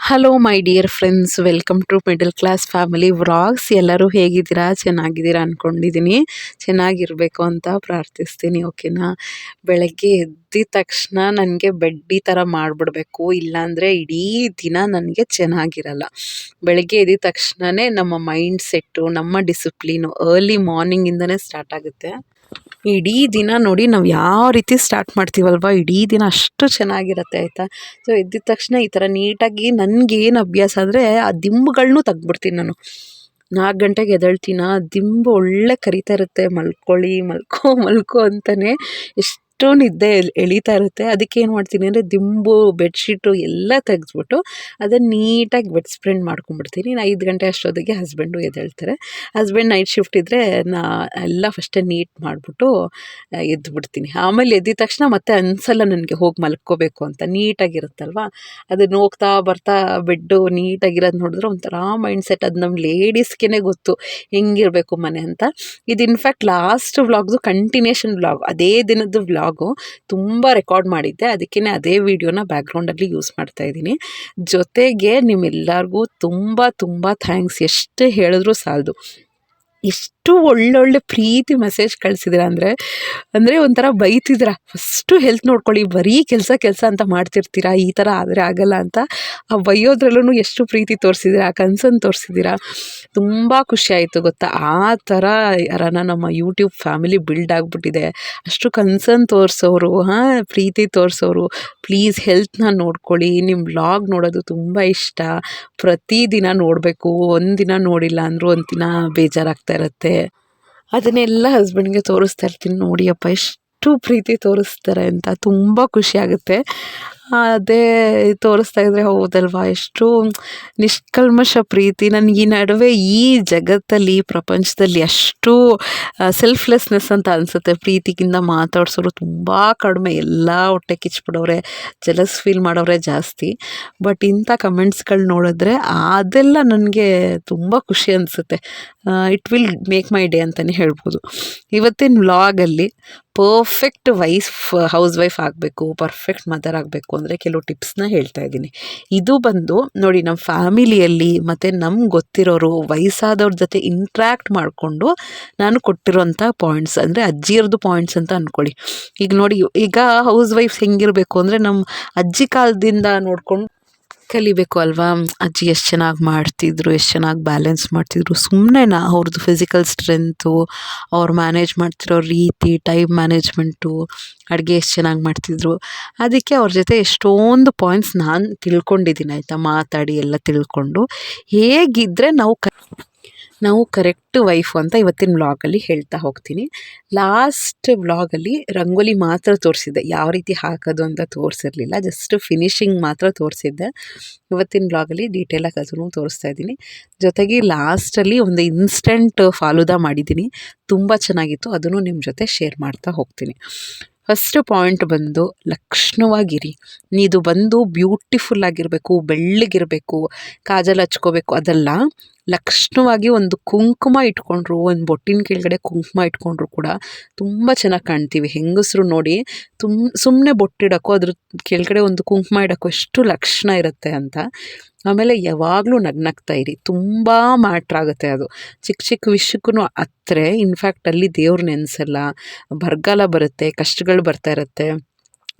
Hello my dear friends welcome to middle class family vlogs ಎಲ್ಲರೂ ಹೇಗಿದ್ದೀರಾ? ಚೆನ್ನಾಗಿದ್ದೀರಾ ಅಂದ್ಕೊಂಡಿದ್ದೀನಿ ಚೆನ್ನಾಗಿರಬೇಕು ಅಂತ ಪ್ರಾರ್ಥಿಸ್ತೀನಿ ಓಕೆನಾ ಬೆಳಗ್ಗೆ ಎದ್ದಿದ ತಕ್ಷಣ ನನಗೆ ಬೆಡ್ಡಿ ಥರ ಮಾಡಿಬಿಡ್ಬೇಕು. ಇಲ್ಲಾಂದರೆ ಇಡೀ ದಿನ ನನಗೆ ಚೆನ್ನಾಗಿರಲ್ಲ. ಬೆಳಗ್ಗೆ ಎದ್ದಿದ ತಕ್ಷಣವೇ ನಮ್ಮ ಮೈಂಡ್ ಸೆಟ್ಟು ನಮ್ಮ ಡಿಸಿಪ್ಲೀನು ಅರ್ಲಿ ಮಾರ್ನಿಂಗಿಂದನೇ ಸ್ಟಾರ್ಟ್ ಆಗುತ್ತೆ. ಇಡೀ ದಿನ ನೋಡಿ ನಾವು ಯಾವ ರೀತಿ ಸ್ಟಾರ್ಟ್ ಮಾಡ್ತೀವಲ್ವ? ಇಡೀ ದಿನ ಅಷ್ಟು ಚೆನ್ನಾಗಿರುತ್ತೆ, ಆಯಿತಾ? ಸೊ ಎದ್ದಿದ ತಕ್ಷಣ ಈ ಥರ ನೀಟಾಗಿ ನನಗೇನು ಅಭ್ಯಾಸ ಅಂದರೆ ಆ ದಿಂಬುಗಳನ್ನೂ ತೆಗ್ದ್ಬಿಡ್ತೀನಿ ನಾನು. ನಾಲ್ಕು ಗಂಟೆಗೆ ಎದಳ್ತೀನಾ ದಿಂಬು ಒಳ್ಳೆ ಕರಿತಾ ಇರುತ್ತೆ, ಮಲ್ಕೊಳ್ಳಿ, ಮಲ್ಕೋ ಮಲ್ಕೋ ಅಂತಲೇ ಎಷ್ಟು ನಿದ್ದೆ ಎಳಿತಾ ಇರುತ್ತೆ. ಅದಕ್ಕೆ ಏನು ಮಾಡ್ತೀನಿ ಅಂದರೆ ದಿಂಬು, ಬೆಡ್ಶೀಟು ಎಲ್ಲ ತೆಗೆದ್ಬಿಟ್ಟು ಅದನ್ನು ನೀಟಾಗಿ ಬೆಡ್ ಸ್ಪ್ರೆಂಡ್ ಮಾಡ್ಕೊಂಡ್ಬಿಡ್ತೀನಿ. ನಾನು ಐದು ಗಂಟೆ ಅಷ್ಟೊತ್ತಿಗೆ ಹಸ್ಬೆಂಡು ಎದ್ದೇಳ್ತಾರೆ. ಹಸ್ಬೆಂಡ್ ನೈಟ್ ಶಿಫ್ಟ್ ಇದ್ದರೆ ನಾ ಎಲ್ಲ ಫಸ್ಟೇ ನೀಟ್ ಮಾಡಿಬಿಟ್ಟು ಎದ್ದು ಬಿಡ್ತೀನಿ ಆಮೇಲೆ ಎದ್ದಿದ ತಕ್ಷಣ ಮತ್ತೆ ಅನ್ಸಲ್ಲ ನನಗೆ ಹೋಗಿ ಮಲ್ಕೋಬೇಕು ಅಂತ. ನೀಟಾಗಿರುತ್ತಲ್ವ? ಅದನ್ನು ಹೋಗ್ತಾ ಬರ್ತಾ ಬೆಡ್ಡು ನೀಟಾಗಿರೋದು ನೋಡಿದ್ರೆ ಒಂಥರ ಮೈಂಡ್ ಸೆಟ್. ಅದು ನಮ್ಮ ಲೇಡೀಸ್ಗೆ ಗೊತ್ತು ಹೆಂಗಿರಬೇಕು ಮನೆ ಅಂತ. ಇದು ಇನ್ಫ್ಯಾಕ್ಟ್ ಲಾಸ್ಟ್ ವ್ಲಾಗ್ದು ಕಂಟಿನ್ಯೂಷನ್ ವ್ಲಾಗ್. ಅದೇ ದಿನದ್ದು ವ್ಲಾಗು. ತುಂಬ ರೆಕಾರ್ಡ್ ಮಾಡಿದ್ದೆ. ಅದಕ್ಕೇ ಅದೇ ವೀಡಿಯೋನ ಬ್ಯಾಕ್ಗ್ರೌಂಡಲ್ಲಿ ಯೂಸ್ ಮಾಡ್ತಾ ಇದ್ದೀನಿ. ಜೊತೆಗೆ ನಿಮ್ಮೆಲ್ಲರಿಗೂ ತುಂಬ ತುಂಬ ಥ್ಯಾಂಕ್ಸ್ ಎಷ್ಟು ಹೇಳಿದ್ರೂ ಸಾಲದು. ಎಷ್ಟು ಒಳ್ಳೊಳ್ಳೆ ಪ್ರೀತಿ ಮೆಸೇಜ್ ಕಳಿಸಿದ್ದೀರ ಅಂದರೆ ಅಂದರೆ ಒಂಥರ ಬೈತಿದ್ರ. ಫಸ್ಟು ಹೆಲ್ತ್ ನೋಡ್ಕೊಳ್ಳಿ, ಬರೀ ಕೆಲಸ ಕೆಲಸ ಅಂತ ಮಾಡ್ತಿರ್ತೀರಾ? ಈ ಥರ ಆದರೆ ಆಗಲ್ಲ ಅಂತ ಆ ಬೈಯೋದ್ರಲ್ಲೂ ಎಷ್ಟು ಪ್ರೀತಿ ತೋರಿಸಿದ್ದೀರಾ ಕನ್ಸನ್ನು ತೋರಿಸಿದಿರ? ತುಂಬ ಖುಷಿ ಆಯಿತು ಗೊತ್ತಾ? ಆ ಥರ ಯಾರನ್ನ ನಮ್ಮ ಯೂಟ್ಯೂಬ್ ಫ್ಯಾಮಿಲಿ ಬಿಲ್ಡ್ ಆಗಿಬಿಟ್ಟಿದೆ. ಅಷ್ಟು ಕನ್ಸರ್ನ್ ತೋರಿಸೋರು, ಹಾಂ, ಪ್ರೀತಿ ತೋರಿಸೋರು ಪ್ಲೀಸ್ ಹೆಲ್ತ್ನ ನೋಡ್ಕೊಳ್ಳಿ. ನಿಮ್ಮ ಬ್ಲಾಗ್ ನೋಡೋದು ತುಂಬ ಇಷ್ಟ. ಪ್ರತಿದಿನ ನೋಡಬೇಕು. ಒಂದಿನ ನೋಡಿಲ್ಲ ಅಂದರೂ ಒಂದು ದಿನ ಬೇಜಾರಾಗ್ತಾ ಇರುತ್ತೆ. ಅದನ್ನೆಲ್ಲ ಹಸ್ಬೆಂಡ್ಗೆ ತೋರಿಸ್ತಾ ಇರ್ತೀನಿ ನೋಡಿಯಪ್ಪ ಎಷ್ಟು ಪ್ರೀತಿ ತೋರಿಸ್ತಾರೆ ಅಂತ. ತುಂಬ ಖುಷಿ ಆಗುತ್ತೆ. ಅದೇ ತೋರಿಸ್ತಾ ಇದ್ದರೆ ಹೌದಲ್ವಾ? ಎಷ್ಟು ನಿಷ್ಕಲ್ಮಶ ಪ್ರೀತಿ. ನನಗೆ ಈ ನಡುವೆ ಈ ಜಗತ್ತಲ್ಲಿ, ಈ ಪ್ರಪಂಚದಲ್ಲಿ ಅಷ್ಟು ಸೆಲ್ಫ್ಲೆಸ್ನೆಸ್ ಅಂತ ಅನಿಸುತ್ತೆ. ಪ್ರೀತಿಗಿಂತ ಮಾತಾಡ್ಸೋರು ತುಂಬ ಕಡಿಮೆ. ಎಲ್ಲ ಹೊಟ್ಟೆ ಕಿಚ್ಬಿಡೋರೆ ಜಲಸ್ ಫೀಲ್ ಮಾಡೋರೆ ಜಾಸ್ತಿ. ಬಟ್ ಇಂಥ ಕಮೆಂಟ್ಸ್ಗಳು ನೋಡಿದ್ರೆ ಅದೆಲ್ಲ ನನಗೆ ತುಂಬ ಖುಷಿ ಅನಿಸುತ್ತೆ. It will make my day ಅಂತಲೇ ಹೇಳ್ಬೋದು. ಇವತ್ತಿನ ವ್ಲಾಗಲ್ಲಿ ಪರ್ಫೆಕ್ಟ್ ವೈಫ್ ಹೌಸ್ ವೈಫ್ ಆಗಬೇಕು ಪರ್ಫೆಕ್ಟ್ ಮದರ್ ಆಗಬೇಕು ಅಂದರೆ ಕೆಲವು ಟಿಪ್ಸ್ನ ಹೇಳ್ತಾ ಇದ್ದೀನಿ. ಇದು ಬಂದು ನೋಡಿ ನಮ್ಮ ಫ್ಯಾಮಿಲಿಯಲ್ಲಿ ಮತ್ತು ನಮ್ಗೆ ಗೊತ್ತಿರೋರು ವಯಸ್ಸಾದವ್ರ ಜೊತೆ ಇಂಟ್ರ್ಯಾಕ್ಟ್ ಮಾಡಿಕೊಂಡು ನಾನು ಕೊಟ್ಟಿರೋಂಥ ಪಾಯಿಂಟ್ಸ್ ಅಂದರೆ ಅಜ್ಜಿಯರ್ದು ಪಾಯಿಂಟ್ಸ್ ಅಂತ ಅಂದ್ಕೊಳ್ಳಿ ಈಗ ನೋಡಿ, ಈಗ ಹೌಸ್ ವೈಫ್ಸ್ ಹೆಂಗಿರಬೇಕು ಅಂದರೆ ನಮ್ಮ ಅಜ್ಜಿ ಕಾಲದಿಂದ ನೋಡ್ಕೊಂಡು ಕಲಿಬೇಕು ಅಲ್ವಾ? ಅಜ್ಜಿ ಎಷ್ಟು ಚೆನ್ನಾಗಿ ಮಾಡ್ತಿದ್ರು, ಎಷ್ಟು ಚೆನ್ನಾಗಿ ಬ್ಯಾಲೆನ್ಸ್ ಮಾಡ್ತಿದ್ರು. ಸುಮ್ಮನೆನಾ ಅವ್ರದ್ದು ಫಿಸಿಕಲ್ ಸ್ಟ್ರೆಂತು ಅವ್ರು ಮ್ಯಾನೇಜ್ ಮಾಡ್ತಿರೋ ರೀತಿ ಟೈಮ್ ಮ್ಯಾನೇಜ್ಮೆಂಟು ಅಡುಗೆ ಎಷ್ಟು ಚೆನ್ನಾಗಿ ಮಾಡ್ತಿದ್ರು. ಅದಕ್ಕೆ ಅವ್ರ ಜೊತೆ ಎಷ್ಟೊಂದು ಪಾಯಿಂಟ್ಸ್ ನಾನು ತಿಳ್ಕೊಂಡಿದ್ದೀನಿ, ಆಯಿತಾ? ಮಾತಾಡಿ ಎಲ್ಲ ತಿಳ್ಕೊಂಡು. ಹೇಗಿದ್ದರೆ ನಾವು ಕ ನಾವು ಕರೆಕ್ಟ್ ವೈಫು ಅಂತ ಇವತ್ತಿನ ವ್ಲಾಗಲ್ಲಿ ಹೇಳ್ತಾ ಹೋಗ್ತೀನಿ. ಲಾಸ್ಟ್ ವ್ಲಾಗಲ್ಲಿ ರಂಗೋಲಿ ಮಾತ್ರ ತೋರಿಸಿದ್ದೆ. ಯಾವ ರೀತಿ ಹಾಕೋದು ಅಂತ ತೋರಿಸಿರಲಿಲ್ಲ. ಜಸ್ಟ್ ಫಿನಿಶಿಂಗ್ ಮಾತ್ರ ತೋರಿಸಿದ್ದೆ. ಇವತ್ತಿನ ವ್ಲಾಗಲ್ಲಿ ಡೀಟೇಲಾಗಿ ಅದನ್ನು ತೋರಿಸ್ತಾ ಇದ್ದೀನಿ. ಜೊತೆಗೆ ಲಾಸ್ಟಲ್ಲಿ ಒಂದು ಇನ್ಸ್ಟೆಂಟ್ ಫಾಲೂದಾ ಮಾಡಿದ್ದೀನಿ. ತುಂಬ ಚೆನ್ನಾಗಿತ್ತು. ಅದನ್ನು ನಿಮ್ಮ ಜೊತೆ ಶೇರ್ ಮಾಡ್ತಾ ಹೋಗ್ತೀನಿ. ಫಸ್ಟ್ ಪಾಯಿಂಟ್ ಬಂದು ಲಕ್ಷಣವಾಗಿರಿ. ನೀದು ಬಂದು ಬ್ಯೂಟಿಫುಲ್ ಆಗಿರಬೇಕು, ಬೆಳ್ಳಗಿರಬೇಕು, ಕಾಜಲ್ ಹಚ್ಕೋಬೇಕು ಅದೆಲ್ಲ, ಲಕ್ಷಣವಾಗಿ ಒಂದು ಕುಂಕುಮ ಇಟ್ಕೊಂಡ್ರು, ಒಂದು ಬೊಟ್ಟಿನ ಕೆಳಗಡೆ ಕುಂಕುಮ ಇಟ್ಕೊಂಡ್ರು ಕೂಡ ತುಂಬ ಚೆನ್ನಾಗಿ ಕಾಣ್ತೀವಿ. ಹೆಂಗಸರು ನೋಡಿ ತುಂಬ ಸುಮ್ಮನೆ ಬೊಟ್ಟಿಡೋಕ್ಕೂ ಅದ್ರ ಕೆಳಗಡೆ ಒಂದು ಕುಂಕುಮ ಇಡೋಕ್ಕೂ ಎಷ್ಟು ಲಕ್ಷಣ ಇರುತ್ತೆ ಅಂತ. ಆಮೇಲೆ ಯಾವಾಗಲೂ ನಗ್ನಗ್ತಾ ಇರಿ. ತುಂಬ ಮ್ಯಾಟ್ರ್ ಆಗುತ್ತೆ ಅದು. ಚಿಕ್ಕ ಚಿಕ್ಕ ವಿಷಯಕ್ಕೂ ಹತ್ತಿರ ಇನ್ಫ್ಯಾಕ್ಟ್ ಅಲ್ಲಿ ದೇವ್ರು ನೆನೆಸಲ್ಲ, ಬರಗಾಲ ಬರುತ್ತೆ, ಕಷ್ಟಗಳು ಬರ್ತಾ ಇರುತ್ತೆ.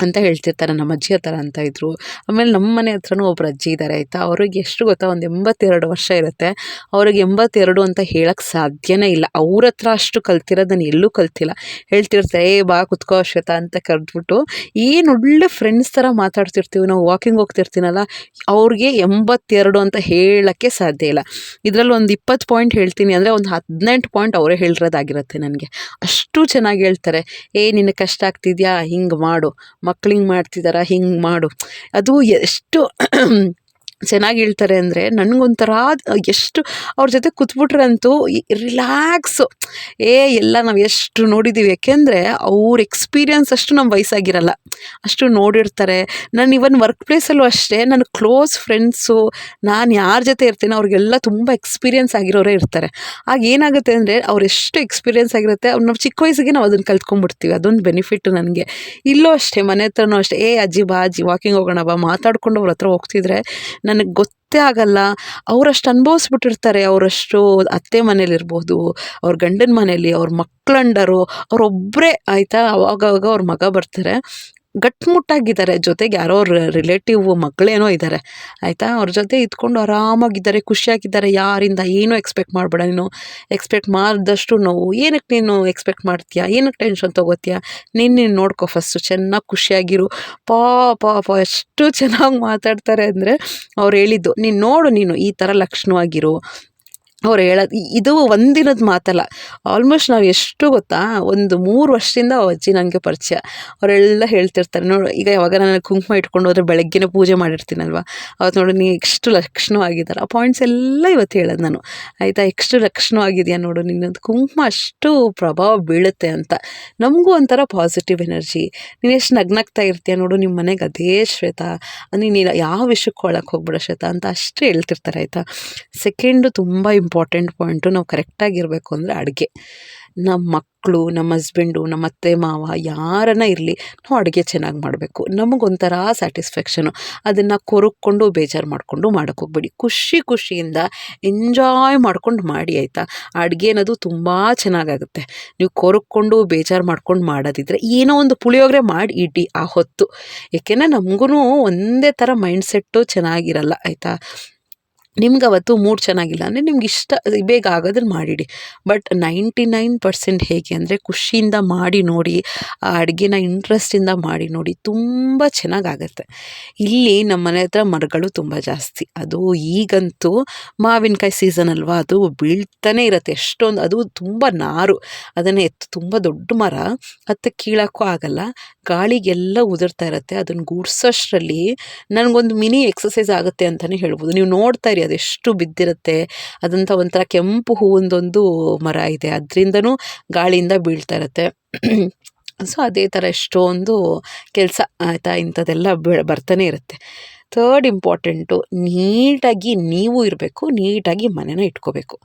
ಅಂತ ಹೇಳ್ತಿರ್ತಾರೆ, ನಮ್ಮ ಅಜ್ಜಿ ಹತ್ರ ಅಂತ ಇದ್ರು. ಆಮೇಲೆ ನಮ್ಮ ಮನೆ ಹತ್ರನೂ ಒಬ್ರು ಅಜ್ಜಿ ಇದ್ದಾರೆ ಆಯಿತಾ? ಅವ್ರಿಗೆ ಎಷ್ಟು ಗೊತ್ತಾ? ಒಂದು ಎಂಬತ್ತೆರಡು ವರ್ಷ ಇರುತ್ತೆ. ಅವ್ರಿಗೆ ಎಂಬತ್ತೆರಡು ಅಂತ ಹೇಳಕ್ಕೆ ಸಾಧ್ಯನೇ ಇಲ್ಲ. ಅವ್ರ ಹತ್ರ ಅಷ್ಟು ಕಲ್ತಿರೋದು ನಾನು ಎಲ್ಲೂ ಕಲ್ತಿಲ್ಲ. ಹೇಳ್ತಿರ್ತಾರೆ, ಏ, ಬಾ, ಕುತ್ಕೋ ಶ್ವೇತ ಅಂತ ಕರೆದ್ಬಿಟ್ಟು, ಏನು ಒಳ್ಳೆ ಫ್ರೆಂಡ್ಸ್ ಥರ ಮಾತಾಡ್ತಿರ್ತೀವಿ ನಾವು? ವಾಕಿಂಗ್ ಹೋಗ್ತಿರ್ತೀನಲ್ಲ? ಅವ್ರಿಗೆ ಎಂಬತ್ತೆರಡು ಅಂತ ಹೇಳೋಕ್ಕೆ ಸಾಧ್ಯ ಇಲ್ಲ. ಇದರಲ್ಲಿ ಒಂದು ಇಪ್ಪತ್ತು ಪಾಯಿಂಟ್ ಹೇಳ್ತೀನಿ ಅಂದರೆ ಒಂದು ಹದಿನೆಂಟು ಪಾಯಿಂಟ್ ಅವರೇ ಹೇಳಿರೋದಾಗಿರುತ್ತೆ ನನಗೆ. ಅಷ್ಟು ಚೆನ್ನಾಗಿ ಹೇಳ್ತಾರೆ, ಏ ನಿನಗೆ ಕಷ್ಟ ಆಗ್ತಿದ್ಯಾ? ಹಿಂಗೆ ಮಾಡು. ಮಕ್ಳು ಹಿಂಗೆ ಹಿಂಗ್ ಹಿಂಗೆ ಮಾಡು. ಅದು ಎಷ್ಟು ಚೆನ್ನಾಗಿ ಹೇಳ್ತಾರೆ ಅಂದರೆ ನನಗೊಂಥರ ಎಷ್ಟು ಅವ್ರ ಜೊತೆ ಕೂತ್ಬಿಟ್ರಂತೂ ರಿಲ್ಯಾಕ್ಸು. ಏ, ಎಲ್ಲ ನಾವು ಎಷ್ಟು ನೋಡಿದ್ದೀವಿ ಯಾಕೆಂದರೆ ಅವ್ರ ಎಕ್ಸ್ಪೀರಿಯನ್ಸ್ ಅಷ್ಟು ನಮ್ಮ ವಯಸ್ಸಾಗಿರಲ್ಲ. ಅಷ್ಟು ನೋಡಿರ್ತಾರೆ. ನಾನು ಇವನ್ ವರ್ಕ್ ಪ್ಲೇಸಲ್ಲೂ ಅಷ್ಟೇ ನನ್ನ ಕ್ಲೋಸ್ ಫ್ರೆಂಡ್ಸು, ನಾನು ಯಾರ ಜೊತೆ ಇರ್ತೀನಿ ಅವ್ರಿಗೆಲ್ಲ ತುಂಬ ಎಕ್ಸ್ಪೀರಿಯನ್ಸ್ ಆಗಿರೋರೇ ಇರ್ತಾರೆ. ಆಗ ಏನಾಗುತ್ತೆ ಅಂದರೆ ಅವ್ರು ಎಷ್ಟು ಎಕ್ಸ್ಪೀರಿಯನ್ಸ್ ಆಗಿರುತ್ತೆ, ಅವ್ರು ನಾವು ಚಿಕ್ಕ ವಯಸ್ಸಿಗೆ ನಾವು ಅದನ್ನು ಕಲ್ತ್ಕೊಂಡ್ಬಿಡ್ತೀವಿ. ಅದೊಂದು ಬೆನಿಫಿಟ್ ನನಗೆ. ಇಲ್ಲೂ ಅಷ್ಟೇ, ಮನೆ ಹತ್ರನೂ ಅಷ್ಟೇ. ಏ, ಅಜ್ಜಿ ಬಾ, ಅಜ್ಜಿ ವಾಕಿಂಗ್ ಹೋಗೋಣ ಬಾ, ಮಾತಾಡ್ಕೊಂಡು ಅವ್ರ ಹತ್ರ ಹೋಗ್ತಿದ್ರೆ ನನಗೆ ಗೊತ್ತೇ ಆಗಲ್ಲ. ಅವರಷ್ಟು ಅನುಭವಿಸ್ಬಿಟ್ಟಿರ್ತಾರೆ. ಅವರಷ್ಟು ಅತ್ತೆ ಮನೇಲಿರ್ಬೋದು ಅವ್ರ ಗಂಡನ ಮನೇಲಿ ಅವ್ರ ಮಕ್ಕಳಂಡರು ಅವರೊಬ್ಬರೇ ಆಯಿತಾ? ಅವಾಗವಾಗ ಅವ್ರ ಮಗ ಬರ್ತಾರೆ. ಗಟ್ಮುಟ್ಟಾಗಿದ್ದಾರೆ ಜೊತೆಗೆ ಯಾರೋ ರಿಲೇಟಿವ್ ಮಕ್ಕಳೇನೋ ಇದ್ದಾರೆ. ಆಯಿತಾ? ಅವ್ರ ಜೊತೆ ಇದ್ಕೊಂಡು ಆರಾಮಾಗಿದ್ದಾರೆ, ಖುಷಿಯಾಗಿದ್ದಾರೆ. ಯಾರಿಂದ ಏನೂ ಎಕ್ಸ್ಪೆಕ್ಟ್ ಮಾಡಬೇಡ ನೀನು? ಎಕ್ಸ್ಪೆಕ್ಟ್ ಮಾಡಿದಷ್ಟು ನೋವು. ಏನಕ್ಕೆ ನೀನು ಎಕ್ಸ್ಪೆಕ್ಟ್ ಮಾಡ್ತೀಯಾ? ಏನಕ್ಕೆ ಟೆನ್ಷನ್ ತೊಗೋತೀಯ? ನೀನು ನೀನು ನೋಡ್ಕೊ ಫಸ್ಟು ಚೆನ್ನಾಗಿ ಖುಷಿಯಾಗಿರು. ಪಾ ಪಾ ಪಾ ಎಷ್ಟು ಚೆನ್ನಾಗಿ ಮಾತಾಡ್ತಾರೆ ಅಂದರೆ ಅವ್ರು ಹೇಳಿದ್ದು, ನೀನು ನೋಡು ನೀನು ಈ ಥರ ಲಕ್ಷಣವಾಗಿರು. ಅವ್ರು ಹೇಳೋದು ಇ- ಇದು ಒಂದಿನದ ಮಾತಲ್ಲ. ಆಲ್ಮೋಸ್ಟ್ ನಾವು ಎಷ್ಟು ಗೊತ್ತಾ, ಒಂದು ಮೂರು ವರ್ಷದಿಂದ ಆ ಅಜ್ಜಿ ನನಗೆ ಪರಿಚಯ. ಅವರೆಲ್ಲ ಹೇಳ್ತಿರ್ತಾರೆ, ನೋಡು, ಈಗ ಯಾವಾಗ ನಾನು ಕುಂಕುಮ ಇಟ್ಕೊಂಡು ಹೋದ್ರೆ ಬೆಳಗ್ಗೆನೇ ಪೂಜೆ ಮಾಡಿರ್ತೀನಲ್ವ? ಅವತ್ತು ನೋಡು, ನೀ ಎಷ್ಟು ಲಕ್ಷಣವಾಗಿದ್ದಾರೆ. ಆ ಪಾಯಿಂಟ್ಸ್ ಎಲ್ಲ ಇವತ್ತು ಹೇಳೋದು ನಾನು. ಆಯಿತಾ ಎಷ್ಟು ಲಕ್ಷಣವಾಗಿದೆಯಾ ನೋಡು, ನಿನ್ನೊಂದು ಕುಂಕುಮ ಅಷ್ಟು ಪ್ರಭಾವ ಬೀಳುತ್ತೆ ಅಂತ. ನಮಗೂ ಒಂಥರ ಪಾಸಿಟಿವ್ ಎನರ್ಜಿ ನೀನು ಎಷ್ಟು ನಗ್ನಾಗ್ತಾ ಇರ್ತೀಯ ನೋಡು ನಿಮ್ಮ ಮನೆಗೆ ಅದೇ ಶ್ವೇತಾ. ನೀನು ಯಾವ ವಿಷಯಕ್ಕೆ ಒಳಕ್ಕೆ ಹೋಗ್ಬೇಡ ಶ್ವೇತಾ ಅಂತ ಅಷ್ಟು ಹೇಳ್ತಿರ್ತಾರೆ, ಆಯಿತಾ? ಸೆಕೆಂಡು ತುಂಬ ಇಂಪಾರ್ಟೆಂಟ್ ಪಾಯಿಂಟು ನಾವು ಕರೆಕ್ಟಾಗಿರಬೇಕು ಅಂದರೆ ಅಡುಗೆ. ನಮ್ಮ ಮಕ್ಕಳು ನಮ್ಮ ಹಸ್ಬೆಂಡು ನಮ್ಮ ಅತ್ತೆ, ಮಾವ ಯಾರನ್ನ ಇರಲಿ ನಾವು ಅಡುಗೆ ಚೆನ್ನಾಗಿ ಮಾಡಬೇಕು. ನಮಗೊಂಥರ ಸ್ಯಾಟಿಸ್ಫ್ಯಾಕ್ಷನು ಅದನ್ನು ಕೊರಕ್ಕೊಂಡು ಬೇಜಾರು ಮಾಡಿಕೊಂಡು ಮಾಡೋಕ್ಕೆ ಹೋಗ್ಬೇಡಿ. ಖುಷಿ ಖುಷಿಯಿಂದ ಎಂಜಾಯ್ ಮಾಡ್ಕೊಂಡು ಮಾಡಿ ಆಯಿತಾ? ಅಡುಗೆ ಅನ್ನೋದು ತುಂಬ ಚೆನ್ನಾಗಾಗುತ್ತೆ. ನೀವು ಕೊರಕ್ಕೊಂಡು ಬೇಜಾರು ಮಾಡ್ಕೊಂಡು ಮಾಡೋದಿದ್ರೆ ಏನೋ ಒಂದು ಪುಳಿಯೋಗರೆ ಮಾಡಿ ಇಡಿ ಆ ಹೊತ್ತು. ಏಕೆಂದರೆ ನಮಗೂ ಒಂದೇ ಥರ ಮೈಂಡ್ಸೆಟ್ಟು ಚೆನ್ನಾಗಿರಲ್ಲ, ಆಯಿತಾ? ನಿಮ್ಗೆ ಅವತ್ತು ಮೂಡ್ ಚೆನ್ನಾಗಿಲ್ಲ ಅಂದರೆ ನಿಮ್ಗೆ ಇಷ್ಟ ಬೇಗ ಆಗೋದನ್ನು ಮಾಡಿಡಿ. ಬಟ್ ನೈಂಟಿ ನೈನ್ ಪರ್ಸೆಂಟ್ ಹೇಗೆ ಅಂದರೆ ಖುಷಿಯಿಂದ ಮಾಡಿ ನೋಡಿ, ಆ ಅಡುಗೆನ ಇಂಟ್ರೆಸ್ಟಿಂದ ಮಾಡಿ ನೋಡಿ ತುಂಬ ಚೆನ್ನಾಗಾಗತ್ತೆ. ಇಲ್ಲಿ ನಮ್ಮ ಮನೆ ಹತ್ರ ಮರಗಳು ತುಂಬ ಜಾಸ್ತಿ. ಅದು ಈಗಂತೂ ಮಾವಿನಕಾಯಿ ಸೀಸನ್ ಅಲ್ವಾ, ಅದು ಬೀಳ್ತಾನೆ ಇರುತ್ತೆ. ಎಷ್ಟೊಂದು, ಅದು ತುಂಬ ನಾರು. ಅದನ್ನು ಎತ್ತು, ತುಂಬ ದೊಡ್ಡ ಮರ. ಹತ್ತು ಕೀಳೋಕ್ಕೂ ಆಗಲ್ಲ. ಗಾಳಿಗೆಲ್ಲ ಉದುರ್ತಾ ಇರುತ್ತೆ. ಅದನ್ನು ಗೂಡ್ಸೋಷ್ಟರಲ್ಲಿ ನನಗೊಂದು ಮಿನಿ ಎಕ್ಸಸೈಸ್ ಆಗುತ್ತೆ ಅಂತಲೇ ಹೇಳ್ಬೋದು. ನೀವು ನೋಡ್ತಾ ಇರಿ ಅದೆಷ್ಟು ಬಿದ್ದಿರುತ್ತೆ ಅದಂಥ ಒಂಥರ ಕೆಂಪು ಹೂವಿಂದೊಂದು ಮರ ಇದೆ. ಅದರಿಂದನೂ ಗಾಳಿಯಿಂದ ಬೀಳ್ತಾ ಇರುತ್ತೆ. ಸೊ ಅದೇ ಥರ ಎಷ್ಟೊಂದು ಕೆಲಸ ಆಯಿತಾ, ಇಂಥದ್ದೆಲ್ಲ ಬರ್ತಾನೆ ಇರುತ್ತೆ. ಥರ್ಡ್ ಇಂಪಾರ್ಟೆಂಟು ನೀಟಾಗಿ ನೀವು ಇರಬೇಕು, ನೀಟಾಗಿ ಮನೆನ ಇಟ್ಕೋಬೇಕು.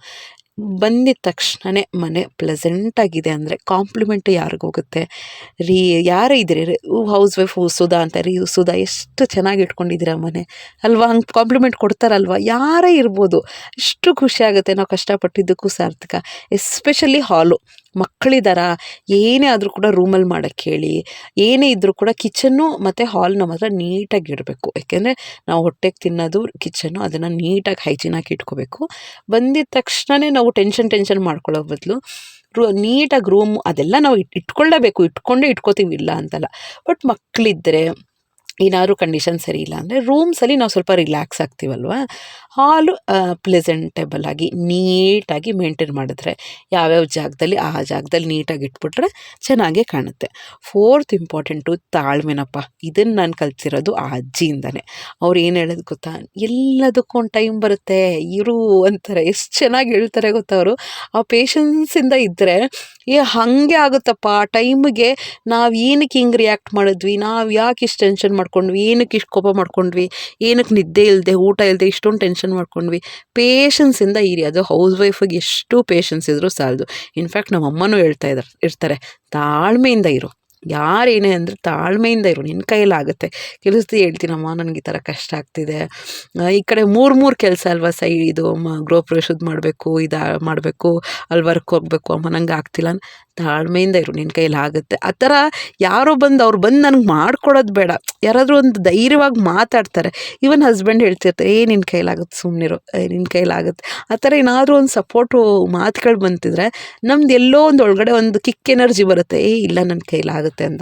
ಬಂದಿದ ತಕ್ಷಣವೇ ಮನೆ ಪ್ಲೆಸೆಂಟಾಗಿದೆ ಅಂದರೆ ಕಾಂಪ್ಲಿಮೆಂಟ್ ಯಾರಿಗೋಗುತ್ತೆ ರೀ, ಯಾರೇ ಇದ್ದೀರಿ? ರೀ ಹೌಸ್ ವೈಫ್ ಸುಧಾ ಅಂತ ರೀ ಸುಧಾ ಎಷ್ಟು ಚೆನ್ನಾಗಿ ಇಟ್ಕೊಂಡಿದ್ದೀರಾ ಮನೆ? ಅಲ್ವಾ? ಹಂಗೆ ಕಾಂಪ್ಲಿಮೆಂಟ್ ಕೊಡ್ತಾರಲ್ವ? ಯಾರೇ ಇರ್ಬೋದು. ಎಷ್ಟು ಖುಷಿ ಆಗುತ್ತೆ ನಾವು ಕಷ್ಟಪಟ್ಟಿದ್ದಕ್ಕೂ ಸಾರ್ಥಕ. ಎಸ್ಪೆಷಲಿ ಹಾಲು. ಮಕ್ಕಳಿದಾರ, ಏನೇ ಆದರೂ ಕೂಡ ರೂಮಲ್ಲಿ ಮಾಡೋಕ್ಕೆ ಹೇಳಿ, ಏನೇ ಇದ್ದರೂ ಕೂಡ ಕಿಚನ್ನು ಮತ್ತು ಹಾಲ್ ನಮ್ಮ ಹತ್ರ ನೀಟಾಗಿ ಇಡಬೇಕು. ಯಾಕೆಂದರೆ ನಾವು ಹೊಟ್ಟೆಗೆ ತಿನ್ನೋದು ಕಿಚನ್ನು, ಅದನ್ನು ನೀಟಾಗಿ ಹೈಜೀನಾಗಿ ಇಟ್ಕೋಬೇಕು. ಬಂದಿದ ತಕ್ಷಣವೇ ನಾವು ಟೆನ್ಷನ್ ಟೆನ್ಷನ್ ಮಾಡ್ಕೊಳ್ಳೋ ಬದಲು ರೂ, ನೀಟಾಗಿ ರೂಮ್ ಅದೆಲ್ಲ ನಾವು ಇಟ್, ಇಟ್ಕೊಳ್ಳೇಬೇಕು. ಇಟ್ಕೊಂಡೇ ಇಟ್ಕೋತೀವಿ ಇಲ್ಲ ಅಂತಲ್ಲ. ಬಟ್ ಮಕ್ಕಳಿದ್ದರೆ ಏನಾದ್ರು ಕಂಡೀಷನ್ ಸರಿ ಇಲ್ಲ ಅಂದರೆ ರೂಮ್ಸಲ್ಲಿ ನಾವು ಸ್ವಲ್ಪ ರಿಲ್ಯಾಕ್ಸ್ ಆಗ್ತೀವಲ್ವ? ಹಾಲು ಪ್ಲೆಸೆಂಟೇಬಲ್ ಆಗಿ ನೀಟಾಗಿ ಮೇಂಟೈನ್ ಮಾಡಿದ್ರೆ ಯಾವ್ಯಾವ ಜಾಗದಲ್ಲಿ ಆ ಜಾಗದಲ್ಲಿ ನೀಟಾಗಿ ಇಟ್ಬಿಟ್ರೆ ಚೆನ್ನಾಗೇ ಕಾಣುತ್ತೆ. ಫೋರ್ತ್ ಇಂಪಾರ್ಟೆಂಟು ತಾಳ್ಮೆನಪ್ಪ. ಇದನ್ನು ನಾನು ಕಲ್ತಿರೋದು ಆ ಅಜ್ಜಿಯಿಂದನೇ. ಅವ್ರು ಏನು ಹೇಳೋದು ಗೊತ್ತಾ? ಎಲ್ಲದಕ್ಕೂ ಒಂದು ಟೈಮ್ ಬರುತ್ತೆ. ಇರು ಅಂತಾರೆ. ಎಷ್ಟು ಚೆನ್ನಾಗಿ ಹೇಳ್ತಾರೆ ಗೊತ್ತಾ ಅವರು? ಆ ಪೇಷನ್ಸಿಂದ ಇದ್ದರೆ ಏ, ಹಾಗೆ ಆಗುತ್ತಪ್ಪ. ಆ ಟೈಮಿಗೆ ನಾವು ಏನಕ್ಕೆ ಹಿಂಗೆ ರಿಯಾಕ್ಟ್ ಮಾಡಿದ್ವಿ? ನಾವು ಯಾಕೆ ಇಷ್ಟು ಟೆನ್ಷನ್ ಮಾಡ್ಕೊಂಡ್ವಿ, ಏನಕ್ಕೆ ಇಷ್ಟು ಕೋಪ ಮಾಡ್ಕೊಂಡ್ವಿ, ಏನಕ್ಕೆ ನಿದ್ದೆ ಇಲ್ಲದೆ ಊಟ ಇಲ್ಲದೆ ಇಷ್ಟೊಂದು ಟೆನ್ಷನ್ ಮಾಡ್ಕೊಂಡ್ವಿ. ಪೇಷನ್ಸಿಂದ ಇರಿ, ಅದು ಹೌಸ್ ವೈಫಿಗೆ ಎಷ್ಟು ಪೇಷನ್ಸ್ ಇದ್ರೂ ಸಾಲದು. ಇನ್ಫ್ಯಾಕ್ಟ್ ನಮ್ಮ ಅಮ್ಮನೂ ಹೇಳ್ತಾ ಇದ್ದಾರೆ ಇರ್ತಾರೆ, ತಾಳ್ಮೆಯಿಂದ ಇರು. ಯಾರೇನೇ ಅಂದರೆ ತಾಳ್ಮೆಯಿಂದ ಇರು ನಿನ್ನ ಕೈಲಾಗುತ್ತೆ ಕೆಲಸದ ಹೇಳ್ತೀನಮ್ಮ ನನಗೆ ಈ ಥರ ಕಷ್ಟ ಆಗ್ತಿದೆ. ಈ ಕಡೆ ಮೂರು ಮೂರು ಕೆಲಸ ಅಲ್ವಾ ಸೈ, ಇದು ಗೃಹ ಪ್ರವೇಶದ ಮಾಡಬೇಕು, ಇದು ಮಾಡಬೇಕು ಅಲ್ಲಿ ವರ್ಕ್ ಹೋಗಬೇಕು, ಅಮ್ಮ, ನಂಗೆ ಆಗ್ತಿಲ್ಲ. ತಾಳ್ಮೆಯಿಂದ ಇರು ನಿನ್ನ ಕೈಯಲ್ಲಿ ಆಗುತ್ತೆ. ಆ ಥರ ಯಾರೋ ಬಂದು ಅವ್ರು ಬಂದು ನನಗೆ ಮಾಡ್ಕೊಡೋದು ಬೇಡ. ಯಾರಾದರೂ ಒಂದು ಧೈರ್ಯವಾಗಿ ಮಾತಾಡ್ತಾರೆ. ಈವನ್ ಹಸ್ಬೆಂಡ್ ಹೇಳ್ತಿರ್ತಾರೆ, ಏ ನಿನ್ನ ಕೈಲಾಗುತ್ತೆ ಸುಮ್ಮನಿರು ನಿನ್ನ ಕೈಲಾಗುತ್ತೆ. ಆ ಥರ ಏನಾದರೂ ಒಂದು ಸಪೋರ್ಟು ಮಾತುಗಳು ಬಂತಿದ್ರೆ ನಮ್ದು ಎಲ್ಲೋ ಒಂದು ಒಳಗಡೆ ಒಂದು ಕಿಕ್ ಎನರ್ಜಿ ಬರುತ್ತೆ. ಏ, ಇಲ್ಲ ನನ್ನ ಕೈಲಾಗುತ್ತೆ ಅಂತ.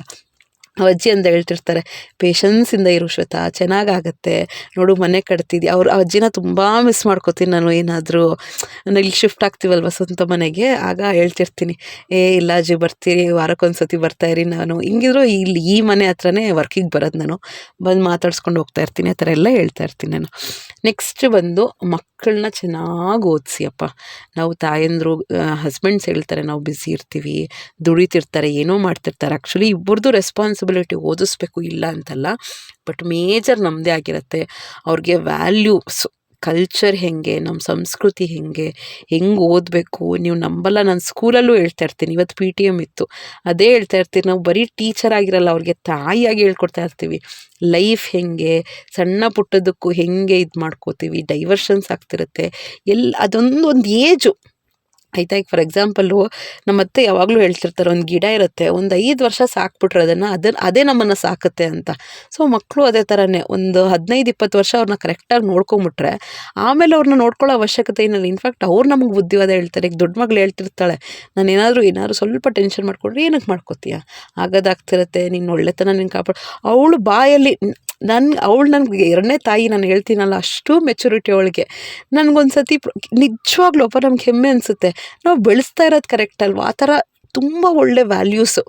ಅಜ್ಜಿ ಅಂತ ಹೇಳ್ತಿರ್ತಾರೆ ಪೇಷನ್ಸಿಂದ ಇರು ಶ್ವೇತಾ, ಚೆನ್ನಾಗಾಗತ್ತೆ. ನೋಡು, ಮನೆ ಕಟ್ತಿದ್ದಿ. ಅವ್ರು ಅಜ್ಜಿನ ತುಂಬ ಮಿಸ್ ಮಾಡ್ಕೋತೀನಿ ನಾನು, ಏನಾದರೂ. ಇಲ್ಲಿ ಶಿಫ್ಟ್ ಆಗ್ತೀವಲ್ವ ಸ್ವಂತ ಮನೆಗೆ? ಆಗ ಹೇಳ್ತಿರ್ತೀನಿ, ಏ, ಇಲ್ಲ ಅಜ್ಜಿ, ಬರ್ತೀರಿ ವಾರಕ್ಕೊಂದು ಸತಿ ಬರ್ತಾ ಇರಿ ನಾನು. ಹಿಂಗಿದ್ರು ಇಲ್ಲಿ ಈ ಮನೆ ಹತ್ರನೇ ವರ್ಕಿಗೆ ಬರೋದು ನಾನು. ಬಂದು ಮಾತಾಡ್ಸ್ಕೊಂಡು ಹೋಗ್ತಾ ಇರ್ತೀನಿ, ಆ ಥರ ಎಲ್ಲ ಹೇಳ್ತಾ ಇರ್ತೀನಿ ನಾನು. ನೆಕ್ಸ್ಟ್ ಬಂದು ಮಕ್ಕಳನ್ನ ಚೆನ್ನಾಗಿ ಓದಿಸಿ ಅಪ್ಪ ನಾವು ತಾಯಂದಿರು ಹಸ್ಬೆಂಡ್ಸ್ ಹೇಳ್ತಾರೆ, ನಾವು ಬಿಸಿ ಇರ್ತೀವಿ, ದುಡಿತಿರ್ತಾರೆ, ಏನೋ ಮಾಡ್ತಿರ್ತಾರೆ. ಆ್ಯಕ್ಚುಲಿ ಇಬ್ಬರದು ರೆಸ್ಪಾನ್ಸಿಬಿಲಿಟಿ ಓದಿಸ್ಬೇಕು ಇಲ್ಲ ಅಂತಲ್ಲ ಬಟ್ ಮೇಜರ್ ನಮ್ಮದೇ ಆಗಿರುತ್ತೆ. ಅವ್ರಿಗೆ ವ್ಯಾಲ್ಯೂಸ್ ಕಲ್ಚರ್ ಹೇಗೆ ನಮ್ಮ ಸಂಸ್ಕೃತಿ ಹೇಗೆ, ಹೆಂಗೆ ಓದಬೇಕು? ನೀವು ನಂಬಲ್ಲ, ನಾನು ಸ್ಕೂಲಲ್ಲೂ ಹೇಳ್ತಾ ಇರ್ತೀನಿ. ಇವತ್ತು ಪಿ ಟಿ ಎಂ ಇತ್ತು. ಅದೇ ಹೇಳ್ತಾ ಇರ್ತೀನಿ. ನಾವು ಬರೀ ಟೀಚರ್ ಆಗಿರಲ್ಲ, ಅವ್ರಿಗೆ ತಾಯಿಯಾಗಿ ಹೇಳ್ಕೊಡ್ತಾ ಇರ್ತೀವಿ. ಲೈಫ್ ಹೆಂಗೆ, ಸಣ್ಣ ಪುಟ್ಟದಕ್ಕೂ ಹೆಂಗೆ ಇದು ಮಾಡ್ಕೋತೀವಿ ಡೈವರ್ಷನ್ಸ್ ಆಗ್ತಿರುತ್ತೆ. ಎಲ್ಲ, ಅದೊಂದು, ಒಂದು ಏಜು ಆಯ್ತಾ? ಈಗ ಫಾರ್ ಎಕ್ಸಾಂಪಲ್ಲು ನಮ್ಮ ಅತ್ತೆ ಯಾವಾಗಲೂ ಹೇಳ್ತಿರ್ತಾರೆ, ಒಂದು ಗಿಡ ಇರುತ್ತೆ, ಒಂದು ಐದು ವರ್ಷ ಸಾಕ್ಬಿಟ್ರೆ ಅದನ್ನು ಅದನ್ನು ಅದೇ ನಮ್ಮನ್ನು ಸಾಕುತ್ತೆ ಅಂತ. ಸೊ ಮಕ್ಕಳು ಅದೇ ಥರನೇ ಒಂದು ಹದಿನೈದು, ಇಪ್ಪತ್ತು ವರ್ಷ ಅವ್ರನ್ನ ಕರೆಕ್ಟಾಗಿ ನೋಡ್ಕೊಂಬಿಟ್ರೆ, ಆಮೇಲೆ ಅವ್ರನ್ನ ನೋಡ್ಕೊಳ್ಳೋ ಅವಶ್ಯಕತೆ ಏನಿಲ್ಲ. ಇನ್ಫ್ಯಾಕ್ಟ್ ಅವ್ರು ನಮಗೆ ಬುದ್ಧಿವಾದ ಹೇಳ್ತಾರೆ. ಈಗ ದೊಡ್ಡ ಮಗಳು ಹೇಳ್ತಿರ್ತಾಳೆ, ನಾನು ಏನಾದರೂ ಏನಾದರೂ ಸ್ವಲ್ಪ ಟೆನ್ಷನ್ ಮಾಡ್ಕೊಂಡ್ರೆ ಏನಕ್ಕೆ ಮಾಡ್ಕೋತೀಯ? ಆಗೋದಾಗ್ತಿರತ್ತೆ ನಿನ್ನ ಒಳ್ಳೆತನ ನೀನು ಕಾಪಾಡು ಅವಳು ಬಾಯಲ್ಲಿ ನನ್ನ ಅವಳು ನನಗೆ ಎರಡನೇ ತಾಯಿ ನಾನು ಹೇಳ್ತೀನಲ್ಲ, ಅಷ್ಟು ಮೆಚುರಿಟಿ ಅವಳಿಗೆ. ನನಗೊಂದು ನಿಜವಾಗ್ಲೂ ಅಪ್ಪ ನಮ್ಗೆ ಹೆಮ್ಮೆ ಅನಿಸುತ್ತೆ. ನಾವು ಬೆಳೆಸ್ತಾ ಇರೋದು ಕರೆಕ್ಟ್ ಅಲ್ವಾ? ಆ ಥರ ತುಂಬ ಒಳ್ಳೆ ವ್ಯಾಲ್ಯೂಸು